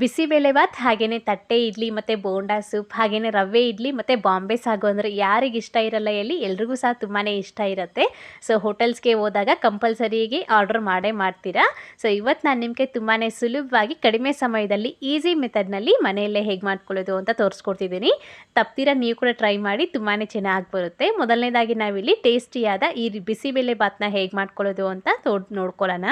ಬಿಸಿಬೇಳೆಭಾತ್ ಹಾಗೆಯೇ ತಟ್ಟೆ ಇಡ್ಲಿ ಮತ್ತು ಬೋಂಡಾ ಸೂಪ್ ಹಾಗೆಯೇ ರವೆ ಇಡ್ಲಿ ಮತ್ತು ಬಾಂಬೆ ಸಾಗು ಅಂದರೆ ಯಾರಿಗೆ ಇಷ್ಟ ಇರಲ್ಲ ಹೇಳಿ ಎಲ್ರಿಗೂ ಸಹ ತುಂಬಾ ಇಷ್ಟ ಇರುತ್ತೆ. ಸೊ ಹೋಟೆಲ್ಸ್ಗೆ ಹೋದಾಗ ಕಂಪಲ್ಸರಿಯಾಗಿ ಆರ್ಡರ್ ಮಾಡೇ ಮಾಡ್ತೀರಾ? ಸೊ ಇವತ್ತು ನಾನು ನಿಮಗೆ ತುಂಬಾ ಸುಲಭವಾಗಿ ಕಡಿಮೆ ಸಮಯದಲ್ಲಿ ಈಸಿ ಮೆಥಡ್ನಲ್ಲಿ ಮನೆಯಲ್ಲೇ ಹೇಗೆ ಮಾಡ್ಕೊಳ್ಳೋದು ಅಂತ ತೋರಿಸ್ಕೊಡ್ತಿದ್ದೀನಿ. ತಪ್ತೀರ ನೀವು ಕೂಡ ಟ್ರೈ ಮಾಡಿ ತುಂಬಾ ಚೆನ್ನಾಗಿ ಬರುತ್ತೆ. ಮೊದಲನೇದಾಗಿ ನಾವಿಲ್ಲಿ ಟೇಸ್ಟಿಯಾದ ಈ ಬಿಸಿಬೇಳೆ ಭಾತ್ನ ಹೇಗೆ ಮಾಡ್ಕೊಳ್ಳೋದು ಅಂತ ತೋಡ್ ನೋಡ್ಕೊಳ್ಳೋಣ.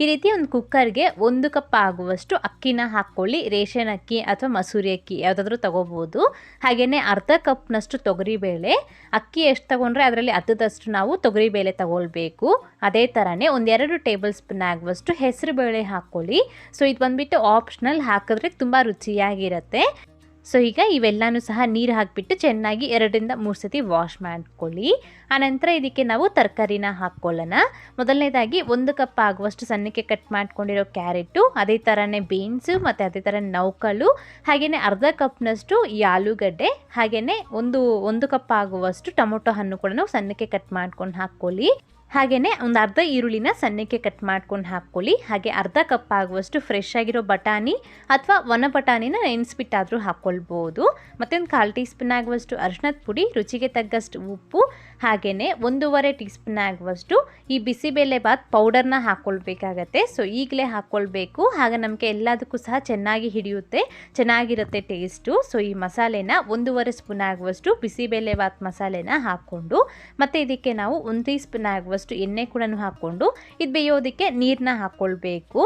ಈ ರೀತಿ ಒಂದು ಕುಕ್ಕರ್ಗೆ ಒಂದು ಕಪ್ ಆಗುವಷ್ಟು ಅಕ್ಕಿನ ಹಾಕ್ಕೊಳ್ಳಿ, ರೇಷನ್ ಅಕ್ಕಿ ಅಥವಾ ಮಸೂರಿ ಅಕ್ಕಿ ಯಾವುದಾದ್ರೂ ತೊಗೋಬೋದು. ಹಾಗೆಯೇ ಅರ್ಧ ಕಪ್ನಷ್ಟು ತೊಗರಿಬೇಳೆ. ಅಕ್ಕಿ ಎಷ್ಟು ತೊಗೊಂಡ್ರೆ ಅದರಲ್ಲಿ ಅರ್ಧದಷ್ಟು ನಾವು ತೊಗರಿಬೇಳೆ ತಗೊಳ್ಬೇಕು. ಅದೇ ಥರನೇ ಒಂದೆರಡು ಟೇಬಲ್ ಸ್ಪೂನ್ ಆಗುವಷ್ಟು ಹೆಸರು ಬೇಳೆ ಹಾಕ್ಕೊಳ್ಳಿ. ಸೊ, ಇದು ಬಂದುಬಿಟ್ಟು ಆಪ್ಷನಲ್ ಹಾಕಿದ್ರೆ ತುಂಬ ರುಚಿಯಾಗಿರುತ್ತೆ. ಸೊ ಈಗ ಇವೆಲ್ಲನೂ ಸಹ ನೀರು ಹಾಕಿಬಿಟ್ಟು ಚೆನ್ನಾಗಿ ಎರಡರಿಂದ ಮೂರು ಸತಿ ವಾಶ್ ಮಾಡ್ಕೊಳ್ಳಿ. ಆನಂತರ ಇದಕ್ಕೆ ನಾವು ತರಕಾರಿನ ಹಾಕ್ಕೊಳ್ಳೋಣ. ಮೊದಲನೇದಾಗಿ ಒಂದು ಕಪ್ ಆಗುವಷ್ಟು ಸಣ್ಣಕ್ಕೆ ಕಟ್ ಮಾಡ್ಕೊಂಡಿರೋ ಕ್ಯಾರೆಟು, ಅದೇ ಥರನೇ ಬೀನ್ಸು ಮತ್ತು ಅದೇ ಥರ ನೌಕಲು ಹಾಗೆಯೇ ಅರ್ಧ ಕಪ್ನಷ್ಟು ಈ ಆಲೂಗಡ್ಡೆ ಹಾಗೆಯೇ ಒಂದು ಒಂದು ಕಪ್ ಆಗುವಷ್ಟು ಟೊಮೊಟೊ ಹಣ್ಣು ಕೂಡ ನಾವು ಸಣ್ಣಕ್ಕೆ ಕಟ್ ಮಾಡ್ಕೊಂಡು ಹಾಕ್ಕೊಳ್ಳಿ. ಹಾಗೆಯೇ ಒಂದು ಅರ್ಧ ಈರುಳ್ಳಿನ ಸಣ್ಣಕ್ಕೆ ಕಟ್ ಮಾಡ್ಕೊಂಡು ಹಾಕ್ಕೊಳ್ಳಿ. ಹಾಗೆ ಅರ್ಧ ಕಪ್ ಆಗುವಷ್ಟು ಫ್ರೆಶ್ ಆಗಿರೋ ಬಟಾಣಿ ಅಥವಾ ಒಣ ಬಟಾಣಿನ ನೆನೆಸ್ಬಿಟ್ಟಾದರೂ ಹಾಕ್ಕೊಳ್ಬೋದು. ಮತ್ತು ಒಂದು ಕಾಲು ಟೀ ಸ್ಪೂನ್ ಆಗುವಷ್ಟು ಅರಿಶಿನದ ಪುಡಿ, ರುಚಿಗೆ ತಗ್ಗಷ್ಟು ಉಪ್ಪು ಹಾಗೆಯೇ ಒಂದೂವರೆ ಟೀ ಸ್ಪೂನ್ ಆಗುವಷ್ಟು ಈ ಬಿಸಿಬೇಳೆಬಾತ್ ಪೌಡರ್ನ ಹಾಕ್ಕೊಳ್ಬೇಕಾಗತ್ತೆ. ಸೊ ಈಗಲೇ ಹಾಕ್ಕೊಳ್ಬೇಕು. ಹಾಗೆ ನಮಗೆ ಎಲ್ಲದಕ್ಕೂ ಸಹ ಚೆನ್ನಾಗಿ ಹಿಡಿಯುತ್ತೆ, ಚೆನ್ನಾಗಿರುತ್ತೆ ಟೇಸ್ಟು ಸೊ ಈ ಮಸಾಲೆನ ಒಂದೂವರೆ ಸ್ಪೂನ್ ಆಗುವಷ್ಟು ಬಿಸಿಬೇಳೆಬಾತ್ ಮಸಾಲೆನ ಹಾಕ್ಕೊಂಡು, ಮತ್ತು ಇದಕ್ಕೆ ನಾವು ಒಂದು ಟೀ ಸ್ಪೂನ್ ಆಗುವಷ್ಟು ಎಣ್ಣೆ ಕೂಡ ಹಾಕ್ಕೊಂಡು ಇದು ಬೇಯೋದಕ್ಕೆ ನೀರನ್ನ ಹಾಕ್ಕೊಳ್ಬೇಕು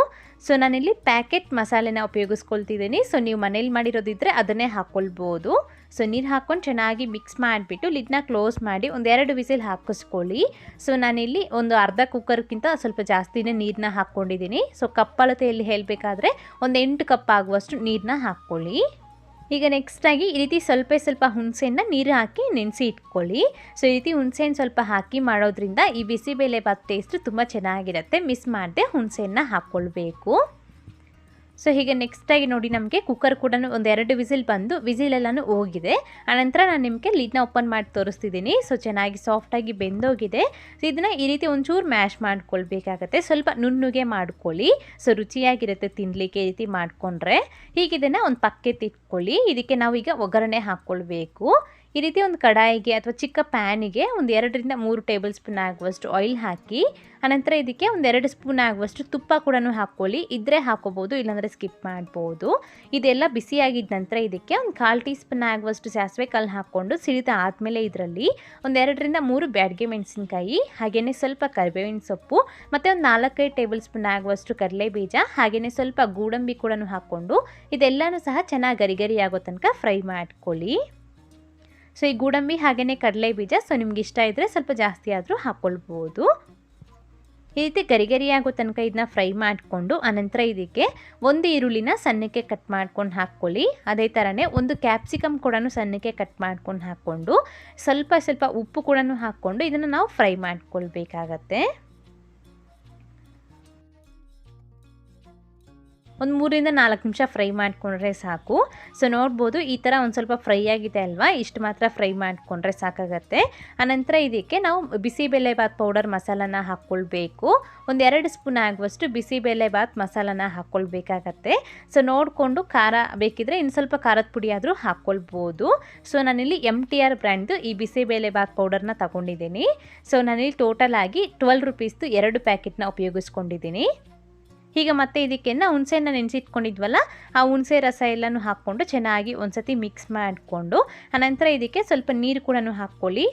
ಸೊ ನಾನಿಲ್ಲಿ ಪ್ಯಾಕೆಟ್ ಮಸಾಲೆನ ಉಪಯೋಗಿಸ್ಕೊಳ್ತಿದ್ದೀನಿ. ಸೊ ನೀವು ಮನೇಲಿ ಮಾಡಿರೋದಿದ್ರೆ ಅದನ್ನೇ ಹಾಕ್ಕೊಳ್ಬೋದು ಸೊ ನೀರು ಹಾಕ್ಕೊಂಡು ಚೆನ್ನಾಗಿ ಮಿಕ್ಸ್ ಮಾಡಿಬಿಟ್ಟು ಲಿಡ್ನ ಕ್ಲೋಸ್ ಮಾಡಿ ಒಂದೆರಡು ವಿಸಿಲ್ ಹಾಕಿಸ್ಕೊಳ್ಳಿ. ಸೊ ನಾನಿಲ್ಲಿ ಒಂದು ಅರ್ಧ ಕುಕ್ಕರ್ಗಿಂತ ಸ್ವಲ್ಪ ಜಾಸ್ತಿನೇ ನೀರನ್ನ ಹಾಕ್ಕೊಂಡಿದ್ದೀನಿ. ಸೊ ಕಪ್ಪಳತೆಯಲ್ಲಿ ಹೇಳಬೇಕಾದ್ರೆ ಒಂದು ಎಂಟು ಕಪ್ ಆಗುವಷ್ಟು ನೀರನ್ನ ಹಾಕ್ಕೊಳ್ಳಿ. ಈಗ ನೆಕ್ಸ್ಟಾಗಿ ಈ ರೀತಿ ಸ್ವಲ್ಪ ಸ್ವಲ್ಪ ಹುಣಸೆಹಣ್ಣ ನೀರು ಹಾಕಿ ನೆನೆಸಿ ಇಟ್ಕೊಳ್ಳಿ. ಸೊ ಈ ರೀತಿ ಹುಣಸೆಹಣ್ಣು ಸ್ವಲ್ಪ ಹಾಕಿ ಮಾಡೋದ್ರಿಂದ ಈ ಬಿಸಿಬೇಳೆ ಭಾತ್ ಟೇಸ್ಟ್ ತುಂಬ ಚೆನ್ನಾಗಿರುತ್ತೆ. ಮಿಸ್ ಮಾಡದೆ ಹುಣಸೆಹಣ್ಣ ಹಾಕ್ಕೊಳ್ಬೇಕು. ಸೊ ಹೀಗೆ ನೆಕ್ಸ್ಟಾಗಿ ನೋಡಿ ನಮಗೆ ಕುಕ್ಕರ್ ಕೂಡ ಒಂದು ಎರಡು ವಿಸಿಲ್ ಬಂದು ವಿಸಿಲೆಲ್ಲನೂ ಹೋಗಿದೆ. ಆನಂತರ ನಾನು ನಿಮಗೆ ಲಿಡ್ನ ಓಪನ್ ಮಾಡಿ ತೋರಿಸ್ತಿದ್ದೀನಿ ಸೊ ಚೆನ್ನಾಗಿ ಸಾಫ್ಟಾಗಿ ಬೆಂದೋಗಿದೆ. ಸೊ ಇದನ್ನು ಈ ರೀತಿ ಒಂಚೂರು ಮ್ಯಾಶ್ ಮಾಡ್ಕೊಳ್ಬೇಕಾಗತ್ತೆ. ಸ್ವಲ್ಪ ನುಣ್ಣುಗೆ ಮಾಡ್ಕೊಳ್ಳಿ. ಸೊ ರುಚಿಯಾಗಿರುತ್ತೆ ತಿನ್ನಲಿಕ್ಕೆ ಈ ರೀತಿ ಮಾಡಿಕೊಂಡ್ರೆ. ಹೀಗಿದನ್ನು ಒಂದು ಪಕ್ಕೆ ತಿಟ್ಕೊಳ್ಳಿ ಇದಕ್ಕೆ ನಾವು ಈಗ ಒಗ್ಗರಣೆ ಹಾಕ್ಕೊಳ್ಬೇಕು ಈ ರೀತಿ ಒಂದು ಕಡಾಯಿಗೆ ಅಥವಾ ಚಿಕ್ಕ ಪ್ಯಾನಿಗೆ ಒಂದು ಎರಡರಿಂದ ಮೂರು ಟೇಬಲ್ ಸ್ಪೂನ್ ಆಗುವಷ್ಟು ಆಯಿಲ್ ಹಾಕಿ ಅನಂತರ ಇದಕ್ಕೆ ಒಂದು ಎರಡು ಸ್ಪೂನ್ ಆಗುವಷ್ಟು ತುಪ್ಪ ಕೂಡ ಹಾಕ್ಕೊಳ್ಳಿ. ಇದ್ದರೆ ಹಾಕೋಬೋದು ಇಲ್ಲಾಂದರೆ ಸ್ಕಿಪ್ ಮಾಡ್ಬೋದು. ಇದೆಲ್ಲ ಬಿಸಿಯಾಗಿದ್ದ ನಂತರ ಇದಕ್ಕೆ ಒಂದು ಕಾಲು ಟೀ ಸ್ಪೂನ್ ಆಗುವಷ್ಟು ಸಾಸಿವೆ ಕಲ್ಲು ಹಾಕ್ಕೊಂಡು ಸಿಡಿತ ಆದಮೇಲೆ ಇದರಲ್ಲಿ ಒಂದೆರಡರಿಂದ ಮೂರು ಬ್ಯಾಡ್ಗೆ ಮೆಣಸಿನಕಾಯಿ ಹಾಗೆಯೇ ಸ್ವಲ್ಪ ಕರಿಬೇವಿನ ಸೊಪ್ಪು, ಮತ್ತು ಒಂದು ನಾಲ್ಕೈದು ಟೇಬಲ್ ಸ್ಪೂನ್ ಆಗುವಷ್ಟು ಕಡಲೆ ಬೀಜ ಹಾಗೆಯೇ ಸ್ವಲ್ಪ ಗೋಡಂಬಿ ಕೂಡ ಹಾಕ್ಕೊಂಡು ಇದೆಲ್ಲನೂ ಸಹ ಚೆನ್ನಾಗಿ ಗರಿ ಗರಿ ಆಗೋ ತನಕ ಫ್ರೈ ಮಾಡ್ಕೊಳ್ಳಿ. ಸೊ ಈ ಗೋಡಂಬಿ ಹಾಗೆಯೇ ಕಡಲೆ ಬೀಜ. ಸೊ ನಿಮ್ಗೆ ಇಷ್ಟ ಇದ್ದರೆ ಸ್ವಲ್ಪ ಜಾಸ್ತಿ ಆದರೂ ಹಾಕ್ಕೊಳ್ಬೋದು ಈ ರೀತಿ ಗರಿ ಗರಿ ಆಗೋ ತನಕ ಇದನ್ನ ಫ್ರೈ ಮಾಡಿಕೊಂಡು ಅನಂತರ ಇದಕ್ಕೆ ಒಂದು ಈರುಳ್ಳಿನ ಸಣ್ಣಕ್ಕೆ ಕಟ್ ಮಾಡ್ಕೊಂಡು ಹಾಕ್ಕೊಳ್ಳಿ. ಅದೇ ಥರನೇ ಒಂದು ಕ್ಯಾಪ್ಸಿಕಮ್ ಕೂಡ ಸಣ್ಣಕ್ಕೆ ಕಟ್ ಮಾಡ್ಕೊಂಡು ಹಾಕ್ಕೊಂಡು, ಸ್ವಲ್ಪ ಸ್ವಲ್ಪ ಉಪ್ಪು ಕೂಡ ಹಾಕ್ಕೊಂಡು ಇದನ್ನು ನಾವು ಫ್ರೈ ಮಾಡ್ಕೊಳ್ಬೇಕಾಗತ್ತೆ. ಒಂದು ಮೂರಿಂದ ನಾಲ್ಕು ನಿಮಿಷ ಫ್ರೈ ಮಾಡಿಕೊಂಡ್ರೆ ಸಾಕು. ಸೊ ನೋಡ್ಬೋದು ಈ ಥರ ಒಂದು ಸ್ವಲ್ಪ ಫ್ರೈ ಆಗಿದೆ ಅಲ್ವಾ? ಇಷ್ಟು ಮಾತ್ರ ಫ್ರೈ ಮಾಡಿಕೊಂಡ್ರೆ ಸಾಕಾಗತ್ತೆ. ಆನಂತರ ಇದಕ್ಕೆ ನಾವು ಬಿಸಿಬೇಳೆಬಾತ್ ಪೌಡರ್ ಮಸಾಲಾನ ಹಾಕ್ಕೊಳ್ಬೇಕು ಒಂದು ಎರಡು ಸ್ಪೂನ್ ಆಗುವಷ್ಟು ಬಿಸಿಬೇಳೆಬಾತ್ ಮಸಾಲಾನ ಹಾಕ್ಕೊಳ್ಬೇಕಾಗತ್ತೆ ಸೊ ನೋಡಿಕೊಂಡು ಖಾರ ಬೇಕಿದ್ರೆ ಇನ್ನು ಸ್ವಲ್ಪ ಖಾರದ ಪುಡಿ ಆದರೂ ಹಾಕ್ಕೊಳ್ಬೋದು ಸೊ ನಾನಿಲ್ಲಿ ಎಂ ಟಿ ಆರ್ ಬ್ರ್ಯಾಂಡ್ದು ಈ ಬಿಸಿಬೇಳೆಬಾತ್ ಪೌಡರ್ನ ತಗೊಂಡಿದ್ದೀನಿ. ಸೊ ನಾನಿಲ್ಲಿ ಟೋಟಲ್ ಆಗಿ ಟ್ವೆಲ್ ರುಪೀಸ್ದು ಎರಡು ಪ್ಯಾಕೆಟ್ನ ಉಪಯೋಗಿಸ್ಕೊಂಡಿದ್ದೀನಿ. ಈಗ ಮತ್ತೆ ಇದಕ್ಕೆ ಹುಣಸೆನ ನೆನೆಸಿಟ್ಕೊಂಡಿದ್ವಲ್ಲ, ಆ ಹುಣಸೆ ರಸ ಎಲ್ಲನೂ ಹಾಕ್ಕೊಂಡು ಚೆನ್ನಾಗಿ ಒಂದ್ಸತಿ ಮಿಕ್ಸ್ ಮಾಡಿಕೊಂಡು ಆನಂತರ ಇದಕ್ಕೆ ಸ್ವಲ್ಪ ನೀರು ಕೂಡ ಹಾಕ್ಕೊಳ್ಳಿ.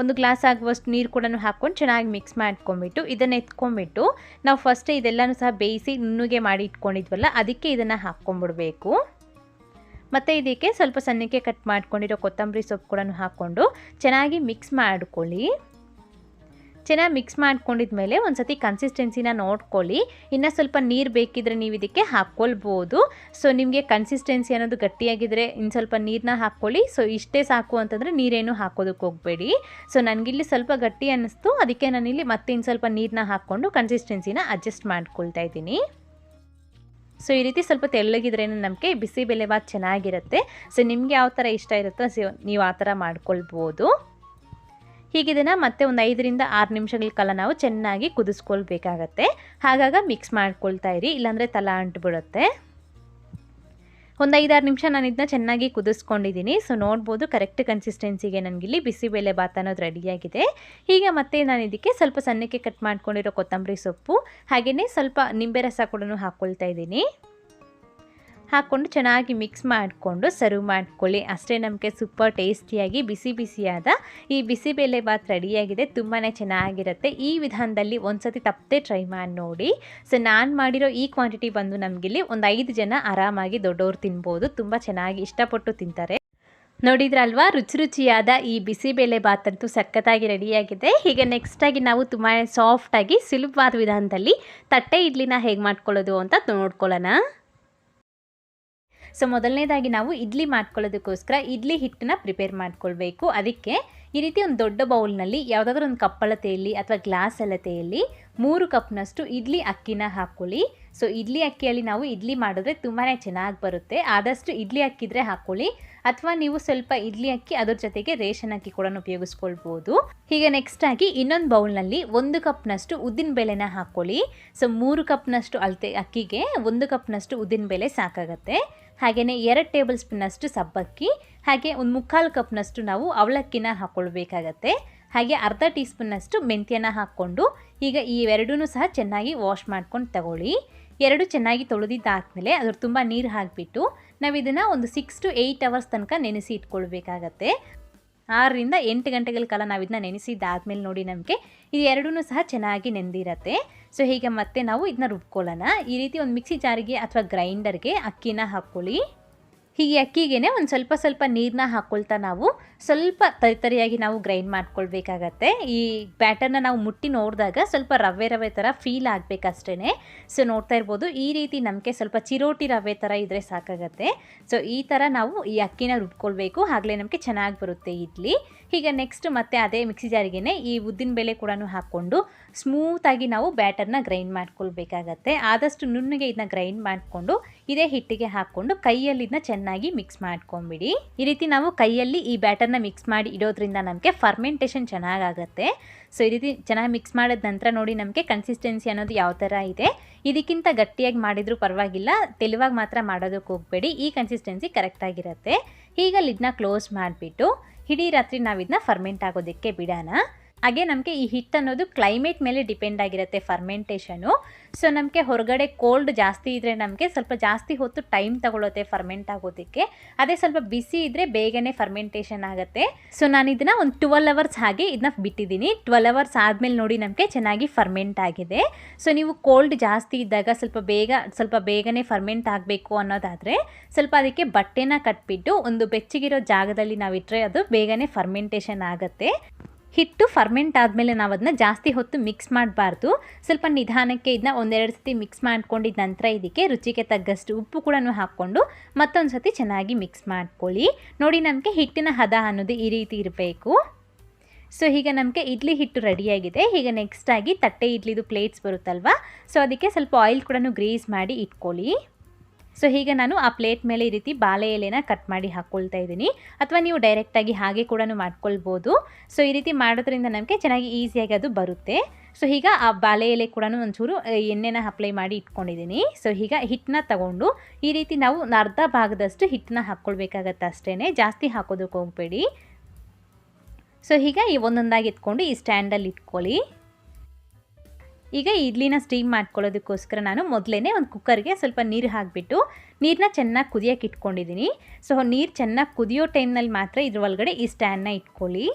ಒಂದು ಗ್ಲಾಸ್ ಆಗುವಷ್ಟು ನೀರು ಕೂಡ ಹಾಕ್ಕೊಂಡು ಚೆನ್ನಾಗಿ ಮಿಕ್ಸ್ ಮಾಡ್ಕೊಂಬಿಟ್ಟು ಇದನ್ನು ಎತ್ಕೊಂಡ್ಬಿಟ್ಟು, ನಾವು ಫಸ್ಟ್ ಇದೆಲ್ಲನೂ ಸಹ ಬೇಯಿಸಿ ನುಣ್ಣಗೆ ಮಾಡಿ ಇಟ್ಕೊಂಡಿದ್ವಲ್ಲ, ಅದಕ್ಕೆ ಇದನ್ನು ಹಾಕ್ಕೊಂಡ್ಬಿಡಬೇಕು. ಮತ್ತು ಇದಕ್ಕೆ ಸ್ವಲ್ಪ ಸಣ್ಣಕ್ಕೆ ಕಟ್ ಮಾಡ್ಕೊಂಡಿರೋ ಕೊತ್ತಂಬರಿ ಸೊಪ್ಪು ಕೂಡ ಹಾಕ್ಕೊಂಡು ಚೆನ್ನಾಗಿ ಮಿಕ್ಸ್ ಮಾಡ್ಕೊಳ್ಳಿ. ಚೆನ್ನಾಗಿ ಮಿಕ್ಸ್ ಮಾಡ್ಕೊಂಡಿದ್ಮೇಲೆ ಒಂದು ಸತಿ ಕನ್ಸಿಸ್ಟೆನ್ಸಿನ ನೋಡ್ಕೊಳ್ಳಿ. ಇನ್ನು ಸ್ವಲ್ಪ ನೀರು ಬೇಕಿದ್ರೆ ನೀವು ಇದಕ್ಕೆ ಹಾಕ್ಕೊಳ್ಬೋದು. ಸೊ ನಿಮಗೆ ಕನ್ಸಿಸ್ಟೆನ್ಸಿ ಅನ್ನೋದು ಗಟ್ಟಿಯಾಗಿದ್ದರೆ ಇನ್ನು ಸ್ವಲ್ಪ ನೀರನ್ನ ಹಾಕ್ಕೊಳ್ಳಿ. ಸೊ ಇಷ್ಟೇ ಸಾಕು ಅಂತಂದರೆ ನೀರೇನು ಹಾಕೋದಕ್ಕೆ ಹೋಗಬೇಡಿ. ಸೊ ನನಗಿಲ್ಲಿ ಸ್ವಲ್ಪ ಗಟ್ಟಿ ಅನ್ನಿಸ್ತು. ಅದಕ್ಕೆ ನಾನಿಲ್ಲಿ ಮತ್ತೆ ಇನ್ನು ಸ್ವಲ್ಪ ನೀರನ್ನ ಹಾಕ್ಕೊಂಡು ಕನ್ಸಿಸ್ಟೆನ್ಸಿನ ಅಡ್ಜಸ್ಟ್ ಮಾಡ್ಕೊಳ್ತಾ ಇದ್ದೀನಿ. ಸೊ ಈ ರೀತಿ ಸ್ವಲ್ಪ ತೆಳ್ಳಗಿದ್ರೇ ನಮಗೆ ಬಿಸಿ ಬೆಲೆ ಬಾತ್ ಚೆನ್ನಾಗಿರುತ್ತೆ. ಸೊ ನಿಮಗೆ ಯಾವ ಥರ ಇಷ್ಟ ಇರುತ್ತೋ ನೀವು ಆ ಥರ ಮಾಡ್ಕೊಳ್ಬೋದು. ಹೀಗಿದನ್ನು ಮತ್ತೆ ಒಂದು ಐದರಿಂದ ಆರು ನಿಮಿಷಗಳ ಕಾಲ ನಾವು ಚೆನ್ನಾಗಿ ಕುದಿಸ್ಕೊಳ್ಬೇಕಾಗತ್ತೆ. ಹಾಗಾಗ ಮಿಕ್ಸ್ ಮಾಡ್ಕೊಳ್ತಾ ಇರಿ, ಇಲ್ಲಾಂದರೆ ತಲ ಅಂಟ್ಬಿಡುತ್ತೆ. ಒಂದು ಐದಾರು ನಿಮಿಷ ನಾನು ಇದನ್ನ ಚೆನ್ನಾಗಿ ಕುದಿಸ್ಕೊಂಡಿದ್ದೀನಿ ಸೊ ನೋಡ್ಬೋದು ಕರೆಕ್ಟ್ ಕನ್ಸಿಸ್ಟೆನ್ಸಿಗೆ ನನಗಿಲ್ಲಿ ಬಿಸಿಬೇಳೆ ಬಾತ್ ಅನ್ನೋದು ರೆಡಿಯಾಗಿದೆ ಹೀಗೆ ಮತ್ತೆ ನಾನು ಇದಕ್ಕೆ ಸ್ವಲ್ಪ ಸಣ್ಣಕ್ಕೆ ಕಟ್ ಮಾಡ್ಕೊಂಡಿರೋ ಕೊತ್ತಂಬರಿ ಸೊಪ್ಪು ಹಾಗೆಯೇ ಸ್ವಲ್ಪ ನಿಂಬೆ ರಸ ಕೂಡ ಹಾಕ್ಕೊಳ್ತಾ ಇದ್ದೀನಿ. ಹಾಕ್ಕೊಂಡು ಚೆನ್ನಾಗಿ ಮಿಕ್ಸ್ ಮಾಡಿಕೊಂಡು ಸರ್ವ್ ಮಾಡ್ಕೊಳ್ಳಿ. ಅಷ್ಟೇ ನಮಗೆ ಸೂಪರ್ ಟೇಸ್ಟಿಯಾಗಿ ಬಿಸಿ ಬಿಸಿಯಾದ ಈ ಬಿಸಿಬೇಳೆ ಬಾತ್ ರೆಡಿಯಾಗಿದೆ ತುಂಬಾ ಚೆನ್ನಾಗಿರುತ್ತೆ. ಈ ವಿಧಾನದಲ್ಲಿ ಒಂದ್ಸತಿ ತಪ್ಪದೆ ಟ್ರೈ ಮಾಡಿ ನೋಡಿ. ಸೊ ನಾನು ಮಾಡಿರೋ ಈ ಕ್ವಾಂಟಿಟಿ ಬಂದು ನಮಗಿಲ್ಲಿ ಒಂದು ಐದು ಜನ ಆರಾಮಾಗಿ ದೊಡ್ಡವ್ರು ತಿನ್ಬೋದು. ತುಂಬ ಚೆನ್ನಾಗಿ ಇಷ್ಟಪಟ್ಟು ತಿಂತಾರೆ. ನೋಡಿದ್ರಲ್ವಾ? ರುಚಿ ರುಚಿಯಾದ ಈ ಬಿಸಿಬೇಳೆ ಬಾತ್ ಅಂತೂ ಸಖತ್ತಾಗಿ ರೆಡಿಯಾಗಿದೆ ಹೀಗೆ ನೆಕ್ಸ್ಟಾಗಿ ನಾವು ತುಂಬ ಸಾಫ್ಟಾಗಿ ಸುಲಭವಾದ ವಿಧಾನದಲ್ಲಿ ತಟ್ಟೆ ಇಡ್ಲಿನ ಹೇಗೆ ಮಾಡ್ಕೊಳ್ಳೋದು ಅಂತ ನೋಡ್ಕೊಳ್ಳೋಣ. ಸೊ ಮೊದಲನೇದಾಗಿ ನಾವು ಇಡ್ಲಿ ಮಾಡ್ಕೊಳ್ಳೋದಕ್ಕೋಸ್ಕರ ಇಡ್ಲಿ ಹಿಟ್ಟನ್ನ ಪ್ರಿಪೇರ್ ಮಾಡ್ಕೊಳ್ಬೇಕು. ಅದಕ್ಕೆ ಈ ರೀತಿ ಒಂದು ದೊಡ್ಡ ಬೌಲ್ನಲ್ಲಿ ಯಾವುದಾದ್ರೂ ಒಂದು ಕಪ್ಪಳತೆಯಲ್ಲಿ ಅಥವಾ ಗ್ಲಾಸ್ ಅಳತೆಯಲ್ಲಿ ಮೂರು ಕಪ್ನಷ್ಟು ಇಡ್ಲಿ ಅಕ್ಕಿನ ಹಾಕ್ಕೊಳ್ಳಿ. ಸೊ ಇಡ್ಲಿ ಅಕ್ಕಿಯಲ್ಲಿ ನಾವು ಇಡ್ಲಿ ಮಾಡಿದ್ರೆ ತುಂಬಾ ಚೆನ್ನಾಗಿ ಬರುತ್ತೆ. ಆದಷ್ಟು ಇಡ್ಲಿ ಅಕ್ಕಿದ್ರೆ ಹಾಕ್ಕೊಳ್ಳಿ ಅಥವಾ ನೀವು ಸ್ವಲ್ಪ ಇಡ್ಲಿ ಅಕ್ಕಿ ಅದ್ರ ಜೊತೆಗೆ ರೇಷನ್ ಅಕ್ಕಿ ಕೂಡ ಉಪಯೋಗಿಸ್ಕೊಳ್ಬೋದು. ಹೀಗೆ ನೆಕ್ಸ್ಟ್ ಆಗಿ ಇನ್ನೊಂದು ಬೌಲ್ನಲ್ಲಿ ಒಂದು ಕಪ್ನಷ್ಟು ಉದ್ದಿನ ಬೇಳೆನ ಹಾಕ್ಕೊಳ್ಳಿ ಸೊ ಮೂರು ಕಪ್ನಷ್ಟು ಅಳತೆ ಅಕ್ಕಿಗೆ ಒಂದು ಕಪ್ನಷ್ಟು ಉದ್ದಿನ ಬೇಳೆ ಸಾಕಾಗತ್ತೆ. ಹಾಗೆಯೇ ಎರಡು ಟೇಬಲ್ ಸ್ಪೂನಷ್ಟು ಸಬ್ಬಕ್ಕಿ ಹಾಗೆ ಒಂದು ಮುಕ್ಕಾಲು ಕಪ್ನಷ್ಟು ನಾವು ಅವಲಕ್ಕಿನ ಹಾಕ್ಕೊಳ್ಬೇಕಾಗತ್ತೆ ಹಾಗೆ ಅರ್ಧ ಟೀ ಸ್ಪೂನ್ನಷ್ಟು ಮೆಂತ್ಯನ ಹಾಕ್ಕೊಂಡು ಈಗ ಈ ಎರಡೂ ಸಹ ಚೆನ್ನಾಗಿ ವಾಶ್ ಮಾಡ್ಕೊಂಡು ತಗೊಳ್ಳಿ. ಎರಡು ಚೆನ್ನಾಗಿ ತೊಳೆದಿದ್ದಾದಮೇಲೆ ಅದ್ರ ತುಂಬ ನೀರು ಹಾಕಿಬಿಟ್ಟು ನಾವು ಇದನ್ನು ಒಂದು ಸಿಕ್ಸ್ ಟು ಏಯ್ಟ್ ಅವರ್ಸ್ ತನಕ ನೆನೆಸಿ ಇಟ್ಕೊಳ್ಬೇಕಾಗತ್ತೆ. ಆರರಿಂದ ಎಂಟು ಗಂಟೆಗಳ ಕಾಲ ನಾವು ಇದನ್ನ ನೆನೆಸಿದ್ದಾದ್ಮೇಲೆ ನೋಡಿ ನಮಗೆ ಇದು ಎರಡೂ ಸಹ ಚೆನ್ನಾಗಿ ನೆಂದಿರತ್ತೆ. ಸೊ ಹೀಗೆ ಮತ್ತೆ ನಾವು ಇದನ್ನ ರುಬ್ಕೊಳ್ಳೋಣ. ಈ ರೀತಿ ಒಂದು ಮಿಕ್ಸಿ ಜಾರಿಗೆ ಅಥವಾ ಗ್ರೈಂಡರ್ಗೆ ಅಕ್ಕಿನ ಹಾಕ್ಕೊಳ್ಳಿ. ಹೀಗೆ ಅಕ್ಕಿಗೆ ಒಂದು ಸ್ವಲ್ಪ ಸ್ವಲ್ಪ ನೀರನ್ನ ಹಾಕ್ಕೊಳ್ತಾ ನಾವು ಸ್ವಲ್ಪ ತರಿತರಿಯಾಗಿ ನಾವು ಗ್ರೈಂಡ್ ಮಾಡ್ಕೊಳ್ಬೇಕಾಗತ್ತೆ. ಈ ಬ್ಯಾಟರ್ನ ನಾವು ಮುಟ್ಟಿ ನೋಡಿದಾಗ ಸ್ವಲ್ಪ ರವೆ ರವೆ ಥರ ಫೀಲ್ ಆಗಬೇಕಷ್ಟೇ ಸೊ ನೋಡ್ತಾ ಇರ್ಬೋದು, ಈ ರೀತಿ ನಮಗೆ ಸ್ವಲ್ಪ ಚಿರೋಟಿ ರವೆ ಥರ ಇದ್ದರೆ ಸಾಕಾಗತ್ತೆ. ಸೊ ಈ ಥರ ನಾವು ಈ ಅಕ್ಕಿನ ರುಬ್ಕೊಳ್ಬೇಕು, ಆಗಲೇ ನಮಗೆ ಚೆನ್ನಾಗಿ ಬರುತ್ತೆ ಇಡ್ಲಿ. ಈಗ ನೆಕ್ಸ್ಟ್ ಮತ್ತೆ ಅದೇ ಮಿಕ್ಸಿ ಜಾರಿಗೆನೆ ಈ ಉದ್ದಿನ ಬೇಳೆ ಕೂಡ ಹಾಕ್ಕೊಂಡು ಸ್ಮೂತಾಗಿ ನಾವು ಬ್ಯಾಟರ್ನ ಗ್ರೈಂಡ್ ಮಾಡ್ಕೊಳ್ಬೇಕಾಗತ್ತೆ. ಆದಷ್ಟು ನುಣ್ಣಗೆ ಇದನ್ನ ಗ್ರೈಂಡ್ ಮಾಡಿಕೊಂಡು ಇದೇ ಹಿಟ್ಟಿಗೆ ಹಾಕ್ಕೊಂಡು ಕೈಯಲ್ಲಿ ಇದನ್ನ ಚೆನ್ನಾಗಿ ಮಿಕ್ಸ್ ಮಾಡ್ಕೊಂಬಿಡಿ. ಈ ರೀತಿ ನಾವು ಕೈಯಲ್ಲಿ ಈ ಬ್ಯಾಟರ್ನ ಮಿಕ್ಸ್ ಮಾಡಿ ಇಡೋದ್ರಿಂದ ನಮಗೆ ಫರ್ಮೆಂಟೇಷನ್ ಚೆನ್ನಾಗಾಗತ್ತೆ. ಸೊ ಈ ರೀತಿ ಚೆನ್ನಾಗಿ ಮಿಕ್ಸ್ ಮಾಡಿದ ನಂತರ ನೋಡಿ ನಮಗೆ ಕನ್ಸಿಸ್ಟೆನ್ಸಿ ಅನ್ನೋದು ಯಾವ ಥರ ಇದೆ. ಇದಕ್ಕಿಂತ ಗಟ್ಟಿಯಾಗಿ ಮಾಡಿದರೂ ಪರವಾಗಿಲ್ಲ, ತೆಳುವಾಗಿ ಮಾತ್ರ ಮಾಡೋದಕ್ಕೆ ಹೋಗಬೇಡಿ. ಈ ಕನ್ಸಿಸ್ಟೆನ್ಸಿ ಕರೆಕ್ಟಾಗಿರುತ್ತೆ ಈಗ ಲಿಡ್ನ ಕ್ಲೋಸ್ ಮಾಡಿಬಿಟ್ಟು ಇಡೀ ರಾತ್ರಿ ನಾವು ಇದನ್ನ ಫರ್ಮೆಂಟ್ ಆಗೋದಕ್ಕೆ ಬಿಡೋಣ. ಹಾಗೆ ನಮಗೆ ಈ ಹಿಟ್ಟು ಅನ್ನೋದು ಕ್ಲೈಮೇಟ್ ಮೇಲೆ ಡಿಪೆಂಡ್ ಆಗಿರುತ್ತೆ ಫರ್ಮೆಂಟೇಷನು ಸೊ ನಮಗೆ ಹೊರಗಡೆ ಕೋಲ್ಡ್ ಜಾಸ್ತಿ ಇದ್ದರೆ ನಮಗೆ ಸ್ವಲ್ಪ ಜಾಸ್ತಿ ಹೊತ್ತು ಟೈಮ್ ತಗೊಳ್ಳುತ್ತೆ ಫರ್ಮೆಂಟ್ ಆಗೋದಕ್ಕೆ. ಅದೇ ಸ್ವಲ್ಪ ಬಿಸಿ ಇದ್ದರೆ ಬೇಗನೆ ಫರ್ಮೆಂಟೇಷನ್ ಆಗುತ್ತೆ. ಸೊ ನಾನು ಇದನ್ನು ಒಂದು ಟ್ವೆಲ್ ಅವರ್ಸ್ ಹಾಗೆ ಇದನ್ನ ಬಿಟ್ಟಿದ್ದೀನಿ. ಟ್ವೆಲ್ ಅವರ್ಸ್ ಆದಮೇಲೆ ನೋಡಿ ನಮಗೆ ಚೆನ್ನಾಗಿ ಫರ್ಮೆಂಟ್ ಆಗಿದೆ. ಸೊ ನೀವು ಕೋಲ್ಡ್ ಜಾಸ್ತಿ ಇದ್ದಾಗ ಸ್ವಲ್ಪ ಬೇಗ, ಸ್ವಲ್ಪ ಬೇಗನೆ ಫರ್ಮೆಂಟ್ ಆಗಬೇಕು ಅನ್ನೋದಾದರೆ ಸ್ವಲ್ಪ ಅದಕ್ಕೆ ಬಟ್ಟೆನ ಕಟ್ಬಿಟ್ಟು ಒಂದು ಬೆಚ್ಚಗಿರೋ ಜಾಗದಲ್ಲಿ ನಾವು ಇಟ್ಟರೆ ಅದು ಬೇಗನೆ ಫರ್ಮೆಂಟೇಷನ್ ಆಗುತ್ತೆ. ಹಿಟ್ಟು ಫರ್ಮೆಂಟ್ ಆದಮೇಲೆ ನಾವು ಅದನ್ನ ಜಾಸ್ತಿ ಹೊತ್ತು ಮಿಕ್ಸ್ ಮಾಡಬಾರ್ದು. ಸ್ವಲ್ಪ ನಿಧಾನಕ್ಕೆ ಇದನ್ನ ಒಂದೆರಡು ಸತಿ ಮಿಕ್ಸ್ ಮಾಡ್ಕೊಂಡಿದ್ದ ನಂತರ ಇದಕ್ಕೆ ರುಚಿಗೆ ತಗ್ಗಷ್ಟು ಉಪ್ಪು ಕೂಡ ಹಾಕ್ಕೊಂಡು ಮತ್ತೊಂದು ಸತಿ ಚೆನ್ನಾಗಿ ಮಿಕ್ಸ್ ಮಾಡ್ಕೊಳ್ಳಿ. ನೋಡಿ ನಮಗೆ ಹಿಟ್ಟಿನ ಹದ ಅನ್ನೋದು ಈ ರೀತಿ ಇರಬೇಕು. ಸೊ ಈಗ ನಮಗೆ ಇಡ್ಲಿ ಹಿಟ್ಟು ರೆಡಿಯಾಗಿದೆ ಈಗ ನೆಕ್ಸ್ಟಾಗಿ ತಟ್ಟೆ ಇಡ್ಲಿದು ಪ್ಲೇಟ್ಸ್ ಬರುತ್ತಲ್ವ? ಸೊ ಅದಕ್ಕೆ ಸ್ವಲ್ಪ ಆಯಿಲ್ ಕೂಡ ಗ್ರೀಸ್ ಮಾಡಿ ಇಟ್ಕೊಳ್ಳಿ. ಸೊ ಈಗ ನಾನು ಆ ಪ್ಲೇಟ್ ಮೇಲೆ ಈ ರೀತಿ ಬಾಳೆ ಎಲೆನ ಕಟ್ ಮಾಡಿ ಹಾಕ್ಕೊಳ್ತಾ ಇದ್ದೀನಿ. ಅಥವಾ ನೀವು ಡೈರೆಕ್ಟಾಗಿ ಹಾಗೆ ಕೂಡ ಮಾಡ್ಕೊಳ್ಬೋದು. ಸೊ ಈ ರೀತಿ ಮಾಡೋದ್ರಿಂದ ನಮಗೆ ಚೆನ್ನಾಗಿ ಈಸಿಯಾಗಿ ಅದು ಬರುತ್ತೆ. ಸೊ ಈಗ ಆ ಬಾಳೆ ಎಲೆ ಕೂಡ ಒಂಚೂರು ಎಣ್ಣೆನ ಅಪ್ಲೈ ಮಾಡಿ ಇಟ್ಕೊಂಡಿದ್ದೀನಿ. ಸೊ ಈಗ ಹಿಟ್ಟನ್ನ ತಗೊಂಡು ಈ ರೀತಿ ನಾವು ಅರ್ಧ ಭಾಗದಷ್ಟು ಹಿಟ್ಟನ್ನ ಹಾಕ್ಕೊಳ್ಬೇಕಾಗತ್ತೆ ಅಷ್ಟೇ ಜಾಸ್ತಿ ಹಾಕೋದಕ್ಕೆ ಹೋಗಬೇಡಿ ಸೊ ಈಗ ಈ ಒಂದೊಂದಾಗಿ ಎತ್ಕೊಂಡು ಈ ಸ್ಟ್ಯಾಂಡಲ್ಲಿ ಇಟ್ಕೊಳ್ಳಿ. ಈಗ ಇಡ್ಲಿನ ಸ್ಟೀಮ್ ಮಾಡ್ಕೊಳ್ಳೋದಕ್ಕೋಸ್ಕರ ನಾನು ಮೊದಲೇ ಒಂದು ಕುಕ್ಕರ್ಗೆ ಸ್ವಲ್ಪ ನೀರು ಹಾಕಿಬಿಟ್ಟು ನೀರನ್ನ ಚೆನ್ನಾಗಿ ಕುದಿಯೋಕೆ ಇಟ್ಕೊಂಡಿದ್ದೀನಿ ಸೊ ನೀರು ಚೆನ್ನಾಗಿ ಕುದಿಯೋ ಟೈಮ್ನಲ್ಲಿ ಮಾತ್ರ ಇದ್ರ ಒಳಗಡೆ ಈ ಸ್ಟ್ಯಾಂಡ್ನ ಇಟ್ಕೊಳ್ಳಿ.